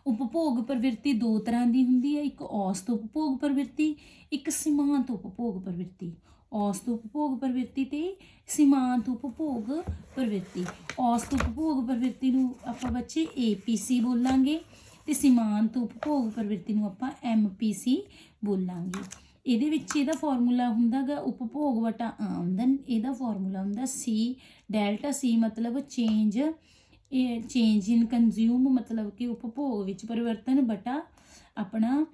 ਉਪਭੋਗ ਪ੍ਰਵਿਰਤੀ ਦੋ ਤਰ੍ਹਾਂ ਦੀ ਹੁੰਦੀ ਹੈ, ਇੱਕ ਔਸਤ ਉਪਭੋਗ ਪ੍ਰਵਿਰਤੀ, ਇੱਕ ਸੀਮਾਂਤ ਉਪਭੋਗ ਪ੍ਰਵਿਰਤੀ। ਔਸਤ ਉਪਭੋਗ ਪ੍ਰਵਿਰਤੀ ਤੇ ਸੀਮਾਂਤ ਉਪਭੋਗ ਪ੍ਰਵਿਰਤੀ। ਔਸਤ ਉਪਭੋਗ ਪ੍ਰਵਿਰਤੀ ਨੂੰ ਆਪਾਂ ਬੱਚੇ APC ਬੋਲਾਂਗੇ ਤੇ ਸੀਮਾਂਤ ਉਪਭੋਗ ਪ੍ਰਵਿਰਤੀ ਨੂੰ ਆਪਾਂ MPC ਬੋਲਾਂਗੇ। ਇਹਦੇ ਵਿੱਚ ਇਹਦਾ ਫਾਰਮੂਲਾ ਹੁੰਦਾਗਾ ਉਪਭੋਗ ਵਟਾ ਆਮਦਨ। ਇਹਦਾ ਫਾਰਮੂਲਾ ਹੁੰਦਾ ਸੀ ਡੈਲਟਾ ਸੀ ਮਤਲਬ ਚੇਂਜ, ਇਹ ਚੇਂਜ ਇਨ ਕੰਜ਼ਿਊਮ ਮਤਲਬ ਕਿ ਉਪਭੋਗ ਵਿੱਚ ਪਰਿਵਰਤਨ ਬਟਾ ਆਪਣਾ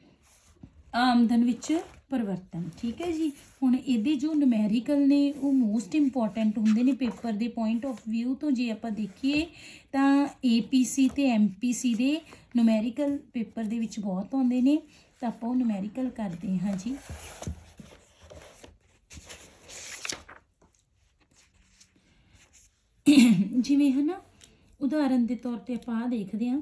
ਆਮਦਨ ਵਿੱਚ ਪਰਿਵਰਤਨ, ਠੀਕ ਹੈ ਜੀ? ਹੁਣ ਇਹਦੇ ਜੋ ਨੂਮੈਰੀਕਲ ਨੇ, ਉਹ ਮੋਸਟ ਇੰਪੋਰਟੈਂਟ ਹੁੰਦੇ ਨੇ ਪੇਪਰ ਦੇ ਪੁਆਇੰਟ ਆਫ ਵਿਊ ਤੋਂ ਜੇ ਆਪਾਂ ਦੇਖੀਏ, ਤਾਂ APC ਤੇ MPC ਦੇ ਨੂਮੈਰੀਕਲ ਪੇਪਰ ਦੇ ਵਿੱਚ ਬਹੁਤ ਆਉਂਦੇ ਨੇ, ਤਾਂ ਆਪਾਂ ਉਹ ਨੂਮੈਰੀਕਲ ਕਰਦੇ ਹਾਂ ਜੀ। ਜਿਵੇਂ ਹਨਾ, ਉਦਾਹਰਨ ਦੇ ਤੌਰ ਤੇ ਆਪਾਂ ਆਹ ਦੇਖਦੇ ਹਾਂ।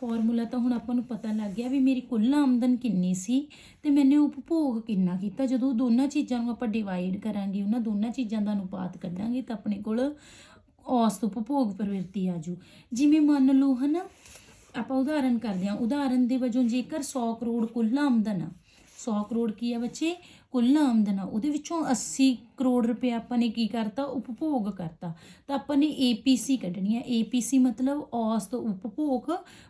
ਫਾਰਮੂਲਾ ਤਾਂ ਹੁਣ ਆਪਾਂ ਨੂੰ ਪਤਾ ਲੱਗ ਗਿਆ ਵੀ ਮੇਰੀ ਕੁੱਲ ਆਮਦਨ ਕਿੰਨੀ ਸੀ ਤੇ ਮੈਨੇ ਉਪਭੋਗ ਕਿੰਨਾ ਕੀਤਾ। ਜਦੋਂ ਦੋਨਾਂ ਚੀਜ਼ਾਂ ਨੂੰ ਆਪਾਂ ਡਿਵਾਈਡ ਕਰਾਂਗੇ, ਉਹਨਾਂ ਦੋਨਾਂ ਚੀਜ਼ਾਂ ਦਾ ਅਨੁਪਾਤ ਕੱਢਾਂਗੇ ਤਾਂ ਆਪਣੇ ਕੋਲ ਔਸਤ ਉਪਭੋਗ ਪ੍ਰਵਿਰਤੀ ਆਜੂ ਜਿਵੇਂ ਮੰਨ ਲਓ ਹਨਾ, ਆਪਾਂ ਉਦਾਹਰਨ ਕਰਦੇ ਹਾਂ, ਉਦਾਹਰਨ ਦੇ ਵਜੋਂ ਜੇਕਰ 100 ਕਰੋੜ ਕੁੱਲ ਆਮਦਨ ਆ 100 ਕਰੋੜ ਕੀ ਆ ਬੱਚੇ? ਕੁੱਲ ਆਮਦਨ ਆ ਉਹਦੇ ਵਿੱਚੋਂ 80 ਕਰੋੜ ਰੁਪਏ ਆਪਾਂ ਨੇ ਕੀ ਕਰਤਾ? ਉਪਭੋਗ ਕਰਤਾ। ਤਾਂ ਆਪਾਂ ਨੇ APC ਕੱਢਣੀ ਆ। APC ਮਤਲਬ ਔਸਤ ਉਪਭੋਗ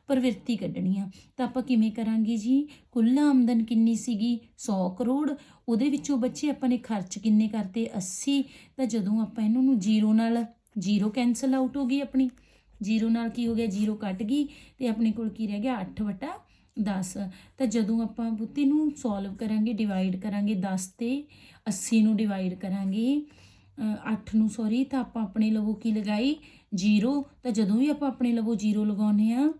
ਪ੍ਰਵਿਰਤੀ ਕੱਢਣੀ ਆ। ਤਾਂ ਆਪਾਂ ਕਿਵੇਂ ਕਰਾਂਗੇ ਜੀ? ਕੁੱਲ ਆਮਦਨ ਕਿੰਨੀ ਸੀਗੀ? 100 ਕਰੋੜ। ਉਹਦੇ ਵਿੱਚੋਂ ਬੱਚੇ ਆਪਾਂ ਨੇ ਖਰਚ ਕਿੰਨੇ ਕਰਤੇ? 80 ਤਾਂ ਜਦੋਂ ਆਪਾਂ ਇਹਨਾਂ ਨੂੰ ਜ਼ੀਰੋ ਨਾਲ, ਜ਼ੀਰੋ ਕੈਨਸਲ ਆਊਟ ਹੋ ਗਈ ਆਪਣੀ। ਜ਼ੀਰੋ ਨਾਲ ਕੀ ਹੋ ਗਿਆ? ਜ਼ੀਰੋ ਕੱਟ ਗਈ। ਤੇ ਆਪਣੇ ਕੋਲ ਕੀ ਰਹਿ ਗਿਆ? 8 ਵਟਾ 10 ਤਾਂ ਜਦੋਂ ਆਪਾਂ ਬੁੱਤੀ ਨੂੰ ਸੋਲਵ ਕਰਾਂਗੇ ਡਿਵਾਈਡ ਕਰਾਂਗੇ 10 ਤੇ 80 ਨੂੰ ਡਿਵਾਈਡ ਕਰਾਂਗੇ 8 ਨੂੰ ਸੌਰੀ ਤਾਂ ਆਪਾਂ ਆਪਣੇ ਲਵੋ ਕੀ ਲਗਾਈ? 0 ਤਾਂ ਜਦੋਂ ਵੀ ਆਪਾਂ ਆਪਣੇ ਲਵੋ 0 ਲਗਾਉਨੇ ਆ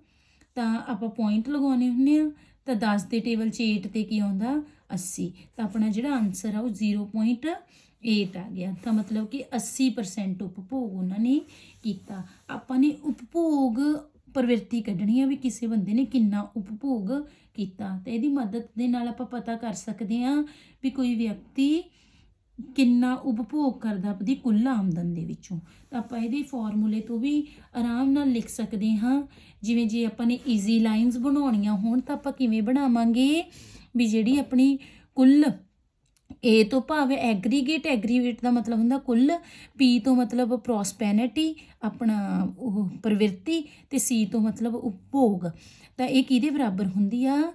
ਤਾਂ ਆਪਾਂ ਪੁਆਇੰਟ ਲਗਾਉਨੇ ਹੁੰਨੇ ਆ ਤਾਂ 10 ਦੇ ਟੇਬਲ 'ਚ 8 ਤੇ ਕੀ ਆਉਂਦਾ? 80 ਤਾਂ ਆਪਣਾ ਜਿਹੜਾ ਆਨਸਰ ਆ ਉਹ 0.8 ਆ ਗਿਆ। ਤਾਂ ਮਤਲਬ ਕਿ 80% ਉਪਭੋਗ ਉਹਨਾਂ ਨੇ ਕੀਤਾ। ਆਪਾਂ ਨੇ ਉਪਭੋਗ ਪ੍ਰਵਿਰਤੀ ਕੱਢਣੀ ਆ ਵੀ ਕਿਸੇ ਬੰਦੇ ਨੇ ਕਿੰਨਾ ਉਪਭੋਗ ਕੀਤਾ ਤੇ ਇਹਦੀ ਮਦਦ ਦੇ ਨਾਲ ਆਪਾਂ ਪਤਾ ਕਰ ਸਕਦੇ ਆ ਵੀ ਕੋਈ ਵਿਅਕਤੀ ਕਿੰਨਾ ਉਪਭੋਗ ਕਰਦਾ ਆਪਣੀ ਕੁੱਲ ਆਮਦਨ ਦੇ ਵਿੱਚੋਂ। ਤਾਂ ਆਪਾਂ ਇਹਦੇ ਫਾਰਮੂਲੇ ਤੋਂ ਵੀ ਆਰਾਮ ਨਾਲ ਲਿਖ ਸਕਦੇ ਹਾਂ। ਜਿਵੇਂ ਜੇ ਆਪਾਂ ਨੇ ਈਜ਼ੀ ਲਾਈਨਸ ਬਣਾਉਣੀਆਂ ਹੋਣ ਤਾਂ ਆਪਾਂ ਕਿਵੇਂ ਬਣਾਵਾਂਗੇ? ਵੀ ਜਿਹੜੀ ਆਪਣੀ ਕੁੱਲ ਏ ਤੋਂ ਭਾਵ ਐਗਰੀਗੇਟ ਐਗਰੀਗੇਟ ਦਾ ਮਤਲਬ ਹੁੰਦਾ ਕੁੱਲ ਪੀ ਤੋਂ ਮਤਲਬ ਪ੍ਰੋਸਪੈਰਿਟੀ ਆਪਣਾ ਉਹ ਪ੍ਰਵਿਰਤੀ ਤੇ ਸੀ ਤੋਂ ਮਤਲਬ ਉਪਭੋਗ। ਤਾਂ ਇਹ ਕਿਹਦੇ ਬਰਾਬਰ ਹੁੰਦੀ ਆ?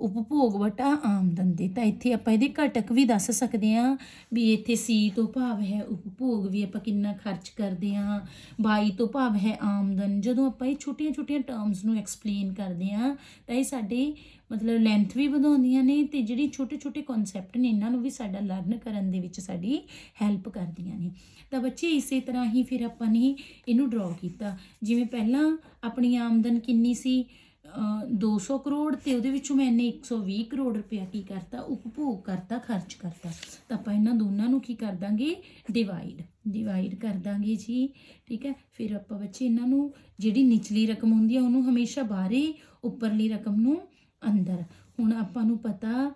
ਉਪਭੋਗ ਵਟਾ ਆਮਦਨ ਦੇ। ਤਾਂ ਇੱਥੇ ਆਪਾਂ ਇਹਦੇ ਘਟਕ ਵੀ ਦੱਸ ਸਕਦੇ ਹਾਂ ਵੀ ਇੱਥੇ ਸੀ ਤੋਂ ਭਾਵ ਹੈ ਉਪਭੋਗ, ਵੀ ਆਪਾਂ ਕਿੰਨਾ ਖਰਚ ਕਰਦੇ ਹਾਂ। 22 ਤੋਂ ਭਾਵ ਹੈ ਆਮਦਨ। ਜਦੋਂ ਆਪਾਂ ਇਹ ਛੋਟੀਆਂ-ਛੋਟੀਆਂ ਟਰਮਸ ਨੂੰ ਐਕਸਪਲੇਨ ਕਰਦੇ ਹਾਂ, ਤਾਂ ਇਹ ਸਾਡੇ ਮਤਲਬ ਲੈਂਥ ਵੀ ਵਧਾਉਂਦੀਆਂ ਨੇ ਤੇ ਜਿਹੜੀ ਛੋਟੇ-ਛੋਟੇ ਕਨਸੈਪਟ ਨੇ ਇਹਨਾਂ ਨੂੰ ਵੀ ਸਾਡਾ ਲਰਨ ਕਰਨ ਦੇ ਵਿੱਚ ਸਾਡੀ ਹੈਲਪ ਕਰਦੀਆਂ ਨੇ। ਤਾਂ ਬੱਚੇ ਇਸੇ ਤਰ੍ਹਾਂ ਹੀ ਫਿਰ ਆਪਾਂ ਨੇ ਇਹਨੂੰ ਡਰਾ ਕੀਤਾ। ਜਿਵੇਂ ਪਹਿਲਾਂ ਆਪਣੀ ਆਮਦਨ ਕਿੰਨੀ ਸੀ? ਅ, 200 ਕਰੋੜ ਤੇ ਉਹਦੇ ਵਿੱਚੋਂ ਮੈਂ ਮੈਨੇ 120 ਕਰੋੜ ਰੁਪਇਆ ਕੀ ਕਰਤਾ? ਉਪਭੋਗ ਕਰਤਾ ਖਰਚ ਕਰਤਾ। ਤਾਂ ਆਪਾਂ ਇਹਨਾਂ ਦੋਨਾਂ ਨੂੰ ਕੀ ਕਰ ਦਾਂਗੇ? ਡਿਵਾਈਡ ਡਿਵਾਈਡ ਕਰ ਦਾਂਗੇ ਜੀ। ਠੀਕ ਹੈ? ਫਿਰ ਆਪਾਂ ਬੱਚੇ ਇਹਨਾਂ ਨੂੰ ਜਿਹੜੀ ਨਿਚਲੀ ਰਕਮ ਹੁੰਦੀ ਆ ਉਹਨੂੰ ਹਮੇਸ਼ਾ ਬਾਹਰੇ ਉੱਪਰਲੀ ਰਕਮ ਨੂੰ ਅੰਦਰ। ਹੁਣ ਆਪਾਂ ਨੂੰ ਪਤਾ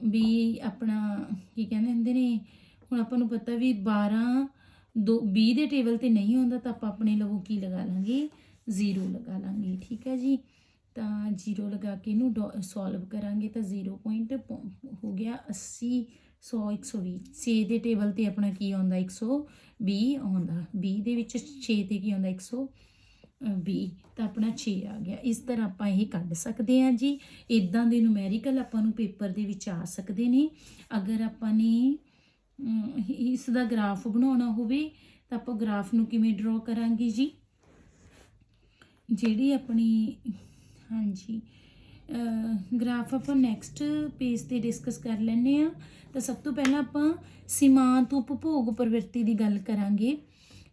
ਵੀ ਆਪਣਾ ਕੀ ਕਹਿੰਦੇ ਹੁੰਦੇ ਨੇ, ਹੁਣ ਆਪਾਂ ਨੂੰ ਪਤਾ ਵੀ 12 ਦੋ 20 ਦੇ ਟੇਬਲ ਤੇ ਨਹੀਂ ਆਉਂਦਾ ਤਾਂ ਆਪਾਂ ਆਪਣੇ ਲਵੋ ਕੀ ਲਗਾ ਲਾਂਗੇ? ਜ਼ੀਰੋ ਲਗਾ ਲਾਂਗੇ, ਠੀਕ ਹੈ ਜੀ? ਤਾਂ ਜ਼ੀਰੋ ਲਗਾ ਕੇ ਇਹਨੂੰ ਸੋਲਵ ਕਰਾਂਗੇ ਤਾਂ 0 ਪੁਆਇੰਟ ਹੋ ਗਿਆ 80 100 120 6 ਦੇ ਟੇਬਲ ਤੇ ਆਪਣਾ ਕੀ ਆਉਂਦਾ? 120 ਆਉਂਦਾ। 20 ਦੇ ਵਿੱਚ 6 ਤੇ ਕੀ ਆਉਂਦਾ? 120 ਤਾਂ ਆਪਣਾ 6 ਆ ਗਿਆ। ਇਸ ਤਰ੍ਹਾਂ ਆਪਾਂ ਇਹ ਕੱਢ ਸਕਦੇ ਹਾਂ ਜੀ। ਇਦਾਂ ਦੇ ਨੂਮੈਰੀਕਲ ਆਪਾਂ ਨੂੰ ਪੇਪਰ ਦੇ ਵਿੱਚ ਆ ਸਕਦੇ ਨੇ। ਅਗਰ ਆਪਾਂ ਨੇ ਇਸ ਦਾ ਗ੍ਰਾਫ ਬਣਾਉਣਾ ਹੋਵੇ, ਤਾਂ ਆਪਾਂ ਗ੍ਰਾਫ ਨੂੰ ਕਿਵੇਂ ਡਰਾ ਕਰਾਂਗੇ ਜੀ? ਜਿਹੜੀ ਆਪਣੀ, ਹਾਂਜੀ ਗ੍ਰਾਫ ਆਪਾਂ ਨੈਕਸਟ ਪੇਜ ਤੇ ਡਿਸਕਸ ਕਰ ਲੈਂਦੇ ਆ ਤਾਂ ਸਭ ਤੋਂ ਪਹਿਲਾਂ ਆਪਾਂ ਸੀਮਾਂਤ ਉਪਭੋਗ ਪ੍ਰਵਿਰਤੀ ਦੀ ਗੱਲ ਕਰਾਂਗੇ।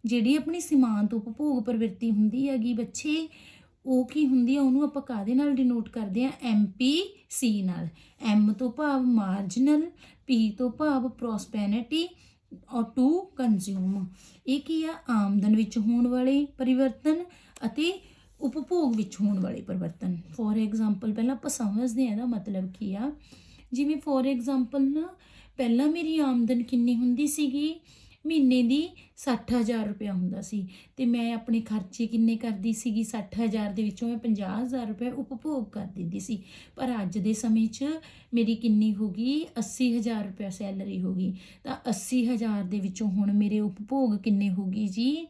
ਜਿਹੜੀ ਆਪਣੀ ਸੀਮਾਂਤ ਉਪਭੋਗ ਪ੍ਰਵਿਰਤੀ ਹੁੰਦੀ ਹੈਗੀ ਬੱਚੇ, ਉਹ ਕੀ ਹੁੰਦੀ ਆ, ਉਹਨੂੰ ਆਪਾਂ ਕਾਦੇ ਨਾਲ ਡਿਨੋਟ ਕਰਦੇ ਆ? ਸੀ ਨਾਲ। ਐਮ ਤੋਂ ਭਾਵ ਮਾਰਜਨਲ ਪੀ ਤੋਂ ਭਾਵ ਪ੍ਰੋਸਪੈਰਿਟੀ ਔਰ ਟੂ ਕੰਜ਼ਿਊਮ ਇਹ ਕੀ ਆ? ਆਮਦਨ ਵਿੱਚ ਹੋਣ ਵਾਲੇ ਪਰਿਵਰਤਨ ਅਤੇ ਉਪਭੋਗ ਵਿੱਚ ਹੋਣ ਵਾਲੇ ਪਰਿਵਰਤਨ। ਫੋਰ ਐਗਜ਼ਾਮਪਲ ਪਹਿਲਾਂ ਆਪਾਂ ਸਮਝਦੇ ਹਾਂ ਇਹਦਾ ਮਤਲਬ ਕੀ ਆ। ਜਿਵੇਂ ਫੋਰ ਐਗਜ਼ਾਮਪਲ ਨਾ, ਪਹਿਲਾਂ ਮੇਰੀ ਆਮਦਨ ਕਿੰਨੀ ਹੁੰਦੀ ਸੀਗੀ? ਮਹੀਨੇ ਦੀ 60000 ਰੁਪਇਆ ਹੁੰਦਾ ਸੀ ਤੇ ਮੈਂ ਆਪਣੇ ਖਰਚੇ ਕਿੰਨੇ ਕਰਦੀ ਸੀਗੀ? 60000 ਦੇ ਵਿੱਚੋਂ ਮੈਂ 50000 ਰੁਪਏ ਉਪਭੋਗ ਕਰ ਦਿੰਦੀ ਸੀ। ਪਰ ਅੱਜ ਦੇ ਸਮੇਂ 'ਚ ਮੇਰੀ ਕਿੰਨੀ ਹੋ ਗਈ? 80000 ਰੁਪਏ ਸੈਲਰੀ ਹੋ ਗਈ। ਤਾਂ 80000 ਦੇ ਵਿੱਚੋਂ ਹੁਣ ਮੇਰੇ ਉਪਭੋਗ ਕਿੰਨੇ ਹੋ ਗਈ ਜੀ?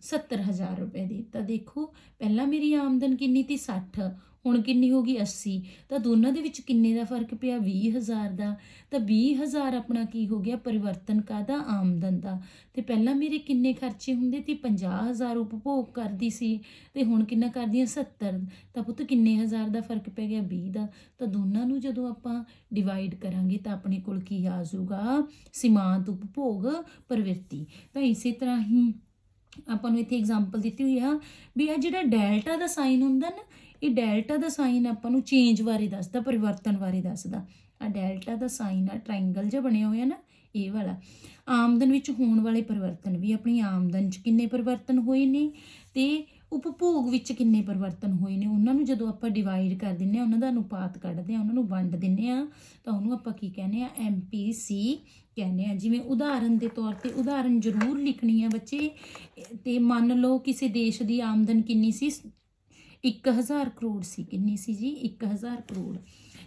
70000 ਰੁਪਏ ਦੀ ਤਾਂ ਦੇਖੋ, ਪਹਿਲਾਂ ਮੇਰੀ ਆਮਦਨ ਕਿੰਨੀ ਸੀ? 60 ਹੁਣ ਕਿੰਨੀ ਹੋ ਗਈ? 80 ਤਾਂ ਦੋਨਾਂ ਦੇ ਵਿੱਚ ਕਿੰਨੇ ਦਾ ਫ਼ਰਕ ਪਿਆ? 20000 ਦਾ। ਤਾਂ 20000 ਆਪਣਾ ਕੀ ਹੋ ਗਿਆ? ਪਰਿਵਰਤਨ ਕਾਦਾ ਆਮਦਨ ਦਾ। ਤੇ ਪਹਿਲਾਂ ਮੇਰੇ ਕਿੰਨੇ ਖਰਚੇ ਹੁੰਦੇ ਸੀ? 50000 ਉਪਭੋਗ ਕਰਦੀ ਸੀ। ਤੇ ਹੁਣ ਕਿੰਨਾ ਕਰਦੀ ਆ 70 ਤਾਂ ਪੁੱਤ ਕਿੰਨੇ ਹਜ਼ਾਰ ਦਾ ਫ਼ਰਕ ਪੈ ਗਿਆ? 20 ਦਾ। ਤਾਂ ਦੋਨਾਂ ਨੂੰ ਜਦੋਂ ਆਪਾਂ ਡਿਵਾਈਡ ਕਰਾਂਗੇ ਤਾਂ ਆਪਣੇ ਕੋਲ ਕੀ ਆ ਜਾਊਗਾ? ਸੀਮਾਂਤ ਉਪਭੋਗ ਪ੍ਰਵਿਰਤੀ। ਤਾਂ ਇਸੇ ਤਰ੍ਹਾਂ ਹੀ ਆਪਾਂ ਨੂੰ ਇੱਥੇ ਐਗਜ਼ਾਮਪਲ ਦਿੱਤੀ ਹੋਈ ਆ ਵੀ ਆ ਜਿਹੜਾ ਡੈਲਟਾ ਦਾ ਸਾਈਨ ਹੁੰਦਾ ਨਾ ਇਹ ਡੈਲਟਾ ਦਾ ਸਾਈਨ ਆਪਾਂ ਨੂੰ ਚੇਂਜ ਬਾਰੇ ਦੱਸਦਾ, ਪਰਿਵਰਤਨ ਬਾਰੇ ਦੱਸਦਾ। ਆ ਡੈਲਟਾ ਦਾ ਸਾਈਨ ਆ ਟ੍ਰਾਇੰਗਲ ਜਿਹਾ ਬਣਿਆ ਹੋਇਆ ਨਾ, ਇਹ ਵਾਲਾ। ਆਮਦਨ ਵਿੱਚ ਹੋਣ ਵਾਲੇ ਪਰਿਵਰਤਨ ਵੀ ਆਪਣੀ ਆਮਦਨ 'ਚ ਕਿੰਨੇ ਪਰਿਵਰਤਨ ਹੋਏ ਨੇ ਤੇ ਉਪਭੋਗ ਵਿੱਚ ਕਿੰਨੇ ਪਰਿਵਰਤਨ ਹੋਏ ਨੇ, ਉਹਨਾਂ ਨੂੰ ਜਦੋਂ ਆਪਾਂ ਡਿਵਾਈਡ ਕਰ ਦਿੰਨੇ ਆ ਉਹਨਾਂ ਦਾ ਅਨੁਪਾਤ ਕੱਢਦੇ ਆ ਉਹਨਾਂ ਨੂੰ ਵੰਡ ਦਿੰਨੇ ਆ ਤਾਂ ਉਹਨੂੰ ਆਪਾਂ ਕੀ ਕਹਿੰਦੇ ਆ ਐਮਪੀਸੀ ਕਹਿੰਦੇ ਆ ਜਿਵੇਂ ਉਦਾਹਰਨ ਦੇ ਤੌਰ ਤੇ ਉਦਾਹਰਨ ਜ਼ਰੂਰ ਲਿਖਣੀ ਆ ਬੱਚੇ, ਤੇ ਮੰਨ ਲਓ ਕਿਸੇ ਦੇਸ਼ ਦੀ ਆਮਦਨ ਕਿੰਨੀ ਸੀ 1000 ਕਰੋੜ ਸੀ, ਕਿੰਨੀ ਸੀ ਜੀ? 1000 ਕਰੋੜ।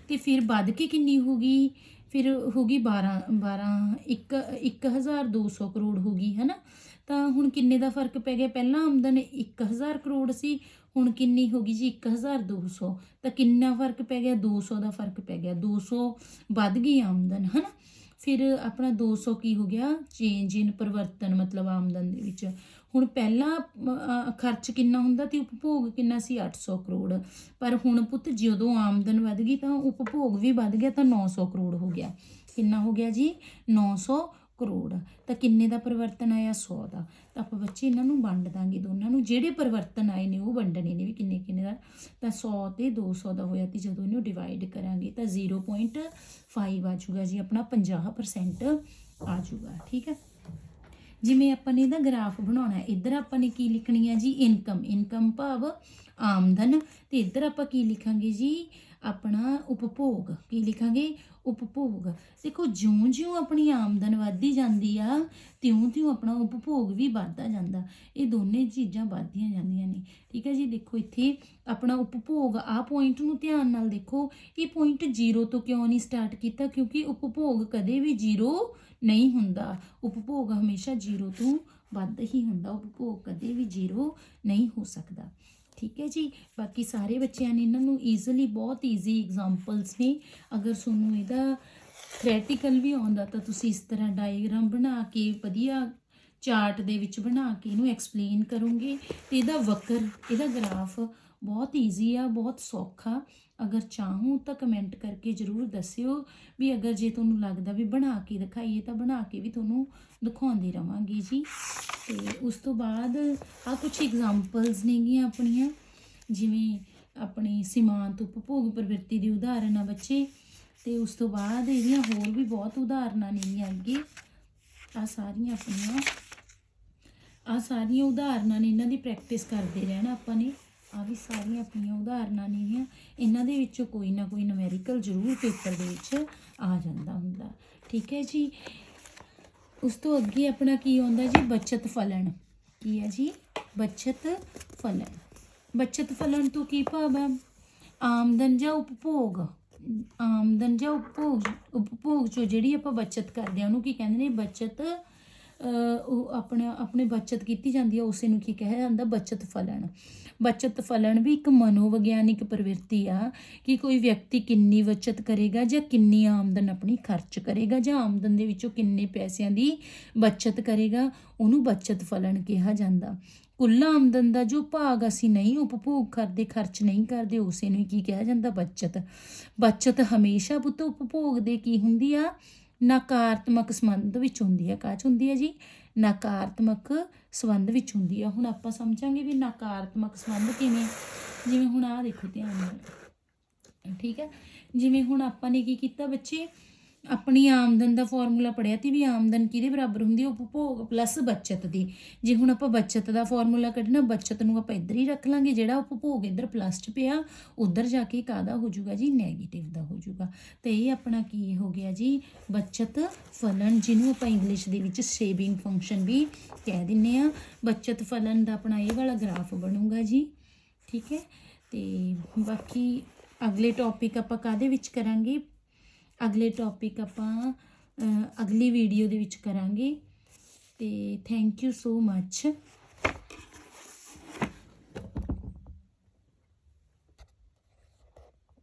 ਤੇ ਫਿਰ ਵੱਧ ਕੇ ਕਿੰਨੀ ਹੋ ਗਈ? ਫਿਰ ਹੋ ਗਈ 12 12 1 1200 ਕਰੋੜ ਹੋ ਗਈ ਹੈ ਨਾ ਤਾਂ ਹੁਣ ਕਿੰਨੇ ਦਾ ਫ਼ਰਕ ਪੈ ਗਿਆ? ਪਹਿਲਾਂ ਆਮਦਨ 1000 ਕਰੋੜ ਸੀ, ਹੁਣ ਕਿੰਨੀ ਹੋ ਗਈ ਜੀ? 1200 ਤਾਂ ਕਿੰਨਾ ਫ਼ਰਕ ਪੈ ਗਿਆ? 200 ਦਾ ਫ਼ਰਕ ਪੈ ਗਿਆ। 200 ਵੱਧ ਗਈ ਆਮਦਨ ਹੈ ਨਾ ਫਿਰ ਆਪਣਾ 200 ਕੀ ਹੋ ਗਿਆ? ਚੇਂਜ ਇਨ ਪਰਿਵਰਤਨ, ਮਤਲਬ ਆਮਦਨ ਦੇ ਵਿੱਚ। ਹੁਣ ਪਹਿਲਾਂ ਖਰਚ ਕਿੰਨਾ ਹੁੰਦਾ ਤੇ ਉਪਭੋਗ ਕਿੰਨਾ ਸੀ? 800 ਕਰੋੜ। ਪਰ ਹੁਣ ਪੁੱਤ ਜਦੋਂ ਆਮਦਨ ਵਧ ਗਈ ਤਾਂ ਉਪਭੋਗ ਵੀ ਵਧ ਗਿਆ ਤਾਂ 900 ਕਰੋੜ ਹੋ ਗਿਆ। ਕਿੰਨਾ ਹੋ ਗਿਆ ਜੀ? 900 ਕਰੋੜ। ਤਾਂ ਕਿੰਨੇ ਦਾ ਪਰਿਵਰਤਨ ਆਇਆ? 100 ਦਾ। ਤਾਂ ਆਪਾਂ ਬੱਚੇ ਇਹਨਾਂ ਨੂੰ ਵੰਡ ਦਾਂਗੇ ਦੋਨਾਂ ਨੂੰ। ਜਿਹੜੇ ਪਰਿਵਰਤਨ ਆਏ ਨੇ ਉਹ ਵੰਡਣੇ ਨੇ ਵੀ ਕਿੰਨੇ ਕਿੰਨੇ ਦਾ। ਤਾਂ 100 ਤੇ 200 ਦਾ ਹੋਇਆ ਤੇ ਜਦੋਂ ਇਹਨੂੰ ਡਿਵਾਈਡ ਕਰਾਂਗੇ ਤਾਂ 0.5 ਆ ਜਾਊਗਾ ਜੀ। ਆਪਣਾ 50% ਆ ਜਾਊਗਾ। ਠੀਕ ਹੈ? ਜਿਵੇਂ ਆਪਾਂ ਨੇ ਇਹਦਾ ਗ੍ਰਾਫ ਬਣਾਉਣਾ ਹੈ, ਇੱਧਰ ਆਪਾਂ ਨੇ ਕੀ ਲਿਖਣੀ ਹੈ ਜੀ? ਇਨਕਮ ਇਨਕਮ ਭਾਵ ਆਮਦਨ। ਤੇ ਇੱਧਰ ਆਪਾਂ ਕੀ ਲਿਖਾਂਗੇ ਜੀ? ਆਪਣਾ ਉਪਭੋਗ, ਕੀ ਲਿਖਾਂਗੇ? ਉਪਭੋਗ। ਦੇਖੋ, ਜਿਉਂ-ਜਿਉਂ ਆਪਣੀ ਆਮਦਨ ਵੱਧਦੀ ਜਾਂਦੀ ਆ, ਤਿਉਂ-ਤਿਉਂ ਆਪਣਾ ਉਪਭੋਗ ਵੀ ਵੱਧਦਾ ਜਾਂਦਾ। ਇਹ ਦੋਨੇ ਚੀਜ਼ਾਂ ਵੱਧਦੀਆਂ ਜਾਂਦੀਆਂ ਨੇ। ਠੀਕ ਹੈ ਜੀ? ਦੇਖੋ, ਇੱਥੇ ਆਪਣਾ ਉਪਭੋਗ ਆ ਪੁਆਇੰਟ ਨੂੰ ਧਿਆਨ ਨਾਲ ਦੇਖੋ। ਇਹ ਪੁਆਇੰਟ 0 ਤੋਂ ਕਿਉਂ ਨਹੀਂ ਸਟਾਰਟ ਕੀਤਾ? ਕਿਉਂਕਿ ਉਪਭੋਗ ਕਦੇ ਵੀ 0 ਨਹੀਂ ਹੁੰਦਾ। ਉਪਭੋਗ ਹਮੇਸ਼ਾ 0 ਤੋਂ ਵੱਧ ਹੀ ਹੁੰਦਾ। ਉਪਭੋਗ ਕਦੇ ਵੀ 0 ਨਹੀਂ ਹੋ ਸਕਦਾ। ਠੀਕ ਹੈ ਜੀ? ਬਾਕੀ ਸਾਰੇ ਬੱਚਿਆਂ ਨੇ ਇਹਨਾਂ ਨੂੰ ਈਜ਼ੀਲੀ ਬਹੁਤ ਈਜ਼ੀ ਐਗਜ਼ਾਮਪਲਸ ਨੇ। ਅਗਰ ਤੁਹਾਨੂੰ ਇਹਦਾ ਥਿਓਰੇਟੀਕਲ ਵੀ ਆਉਂਦਾ ਤਾਂ ਤੁਸੀਂ ਇਸ ਤਰ੍ਹਾਂ ਡਾਇਗ੍ਰਾਮ ਬਣਾ ਕੇ, ਵਧੀਆ ਚਾਰਟ ਦੇ ਵਿੱਚ ਬਣਾ ਕੇ ਇਹਨੂੰ ਐਕਸਪਲੇਨ ਕਰੋਗੇ। ਤੇ ਇਹਦਾ ਵਕਰ, ਇਹਦਾ ਗ੍ਰਾਫ ਬਹੁਤ ਈਜ਼ੀ ਆ, ਬਹੁਤ ਸੌਖਾ। ਅਗਰ ਚਾਹੋ ਤਾਂ ਕਮੈਂਟ ਕਰਕੇ ਜਰੂਰ ਦੱਸਿਓ ਵੀ ਅਗਰ ਜੇ ਤੁਹਾਨੂੰ ਲੱਗਦਾ ਵੀ ਬਣਾ ਕੇ ਦਿਖਾਈਏ ਤਾਂ ਬਣਾ ਕੇ ਵੀ ਤੁਹਾਨੂੰ ਦਿਖਾਉਂਦੀ ਰਵਾਂਗੀ ਜੀ। ਤੇ ਉਸ ਤੋਂ ਬਾਅਦ ਆ ਕੁਝ ਐਗਜ਼ਾਮਪਲਸ ਨੇਗੀਆਂ ਆਪਣੀਆਂ, ਜਿਵੇਂ ਆਪਣੀ ਸੀਮਾਂਤ ਉਪਭੋਗ ਪ੍ਰਵਿਰਤੀ ਦੀ ਉਦਾਹਰਨ ਆ ਬੱਚੇ। ਤੇ ਉਸ ਤੋਂ ਬਾਅਦ ਇਹਦੀਆਂ ਹੋਰ ਵੀ ਬਹੁਤ ਉਦਾਹਰਨਾਂ ਨੇਗੀਆਂ ਅੱਗੇ। ਆ ਸਾਰੀਆਂ ਆਪਣੀਆਂ ਆ ਸਾਰੀਆਂ ਉਦਾਹਰਨਾਂ ਨੇ ਇਹਨਾਂ ਦੀ ਪ੍ਰੈਕਟਿਸ ਕਰਦੇ ਰਹਿਣਾ ਆਪਾਂ ਨੇ। ਆ ਵੀ ਸਾਰੀਆਂ ਆਪਣੀਆਂ ਉਦਾਹਰਨਾਂ ਨੇਗੀਆਂ, ਇਹਨਾਂ ਦੇ ਵਿੱਚੋਂ ਕੋਈ ਨਾ ਕੋਈ ਨੂਮੈਰੀਕਲ ਜ਼ਰੂਰ ਪੇਪਰ ਦੇ ਵਿੱਚ ਆ ਜਾਂਦਾ ਹੁੰਦਾ। ਠੀਕ ਹੈ ਜੀ? ਉਸ ਤੋਂ ਅੱਗੇ ਆਪਣਾ ਕੀ ਆਉਂਦਾ ਜੀ? ਬਚਤ ਫਲਨ ਕੀ ਹੈ ਜੀ? ਬਚਤ ਫਲਨ ਬਚਤ ਫਲਨ ਤੋਂ ਕੀ ਭਾਵ ਹੈ? ਆਮਦਨ ਜਾਂ ਉਪਭੋਗ? ਆਮਦਨ ਜਾਂ ਉਪਭੋਗ ਉਪਭੋਗ ਚੋਂ ਜਿਹੜੀ ਆਪਾਂ ਬਚਤ ਕਰਦੇ ਆ ਉਹਨੂੰ ਕੀ ਕਹਿੰਦੇ ਨੇ? ਬਚਤ ਉਹ ਆਪਣਾ ਆਪਣੇ ਬਚਤ ਕੀਤੀ ਜਾਂਦੀ ਹੈ, ਉਸੇ ਨੂੰ ਕੀ ਕਿਹਾ ਜਾਂਦਾ? ਬਚਤ ਫਲਣ। ਬਚਤ ਫਲਣ ਵੀ ਇੱਕ ਮਨੋਵਿਗਿਆਨਿਕ ਪ੍ਰਵਿਰਤੀ ਆ ਕਿ ਕੋਈ ਵਿਅਕਤੀ ਕਿੰਨੀ ਬਚਤ ਕਰੇਗਾ ਜਾਂ ਕਿੰਨੀ ਆਮਦਨ ਆਪਣੀ ਖਰਚ ਕਰੇਗਾ ਜਾਂ ਆਮਦਨ ਦੇ ਵਿੱਚੋਂ ਕਿੰਨੇ ਪੈਸਿਆਂ ਦੀ ਬਚਤ ਕਰੇਗਾ, ਉਹਨੂੰ ਬਚਤ ਫਲਣ ਕਿਹਾ ਜਾਂਦਾ। ਕੁੱਲ ਆਮਦਨ ਦਾ ਜੋ ਭਾਗ ਅਸੀਂ ਨਹੀਂ ਉਪਭੋਗ ਕਰਦੇ, ਖਰਚ ਨਹੀਂ ਕਰਦੇ, ਉਸੇ ਨੂੰ ਕੀ ਕਿਹਾ ਜਾਂਦਾ? ਬਚਤ। ਬਚਤ ਹਮੇਸ਼ਾ ਪੁੱਤ ਉਪਭੋਗ ਦੇ ਕੀ ਹੁੰਦੀ ਆ? ਨਕਾਰਾਤਮਕ ਸੰਬੰਧ ਵਿੱਚ ਹੁੰਦੀ ਹੈ। ਕਾਚ ਹੁੰਦੀ ਹੈ ਜੀ? ਨਕਾਰਾਤਮਕ ਸੰਬੰਧ ਵਿੱਚ ਹੁੰਦੀ ਆ ਹੁਣ ਆਪਾਂ ਸਮਝਾਂਗੇ ਵੀ ਨਕਾਰਾਤਮਕ ਸੰਬੰਧ ਕਿਵੇਂ? ਜਿਵੇਂ ਹੁਣ ਆਹ ਦੇਖੋ ਧਿਆਨ ਨਾਲ। ਠੀਕ ਹੈ? ਜਿਵੇਂ ਹੁਣ ਆਪਾਂ ਨੇ ਕੀ ਕੀਤਾ ਬੱਚੇ? ਆਪਣੀ ਆਮਦਨ ਦਾ ਫਾਰਮੂਲਾ ਪੜਿਆ ਤੀ ਵੀ ਆਮਦਨ ਕਿਹਦੇ ਬਰਾਬਰ ਹੁੰਦੀ ਹੈ ਉਪਭੋਗ ਪਲੱਸ ਬਚਤ ਦੀ। ਜੇ ਹੁਣ ਆਪਾਂ ਬਚਤ ਦਾ ਫਾਰਮੂਲਾ ਕੱਢਣਾ, ਬਚਤ ਨੂੰ ਆਪਾਂ ਇੱਧਰ ਹੀ ਰੱਖ ਲਾਂਗੇ, ਜਿਹੜਾ ਉਪਭੋਗ ਇੱਧਰ ਪਲੱਸ 'ਚ ਪਿਆ, ਉੱਧਰ ਜਾ ਕੇ ਕਾਦਾ ਹੋ ਜਾਊਗਾ ਜੀ? 네ਗੇਟਿਵ ਦਾ ਹੋ ਜਾਊਗਾ ਤੇ ਇਹ ਆਪਣਾ ਕੀ ਹੋ ਗਿਆ ਜੀ? ਬਚਤ ਫਲਨ ਜਿਹਨੂੰ ਆਪਾਂ ਇੰਗਲਿਸ਼ ਦੇ ਵਿੱਚ ਸੇਵਿੰਗ ਫੰਕਸ਼ਨ ਵੀ ਕਹਿ ਦਿੰਨੇ ਆ। ਬਚਤ ਫਲਨ ਦਾ ਆਪਣਾ ਇਹ ਵਾਲਾ ਗ੍ਰਾਫ ਬਣੂਗਾ ਜੀ। ਠੀਕ ਹੈ? ਤੇ ਬਾਕੀ ਅਗਲੇ ਟੌਪਿਕ ਆਪਾਂ ਕਾਦੇ ਵਿੱਚ ਕਰਾਂਗੇ? ਅਗਲੇ ਟੌਪਿਕ ਆਪਾਂ ਅਗਲੀ ਵੀਡੀਓ ਦੇ ਵਿੱਚ ਕਰਾਂਗੇ। ਤੇ ਥੈਂਕ ਯੂ ਸੋ ਮੱਚ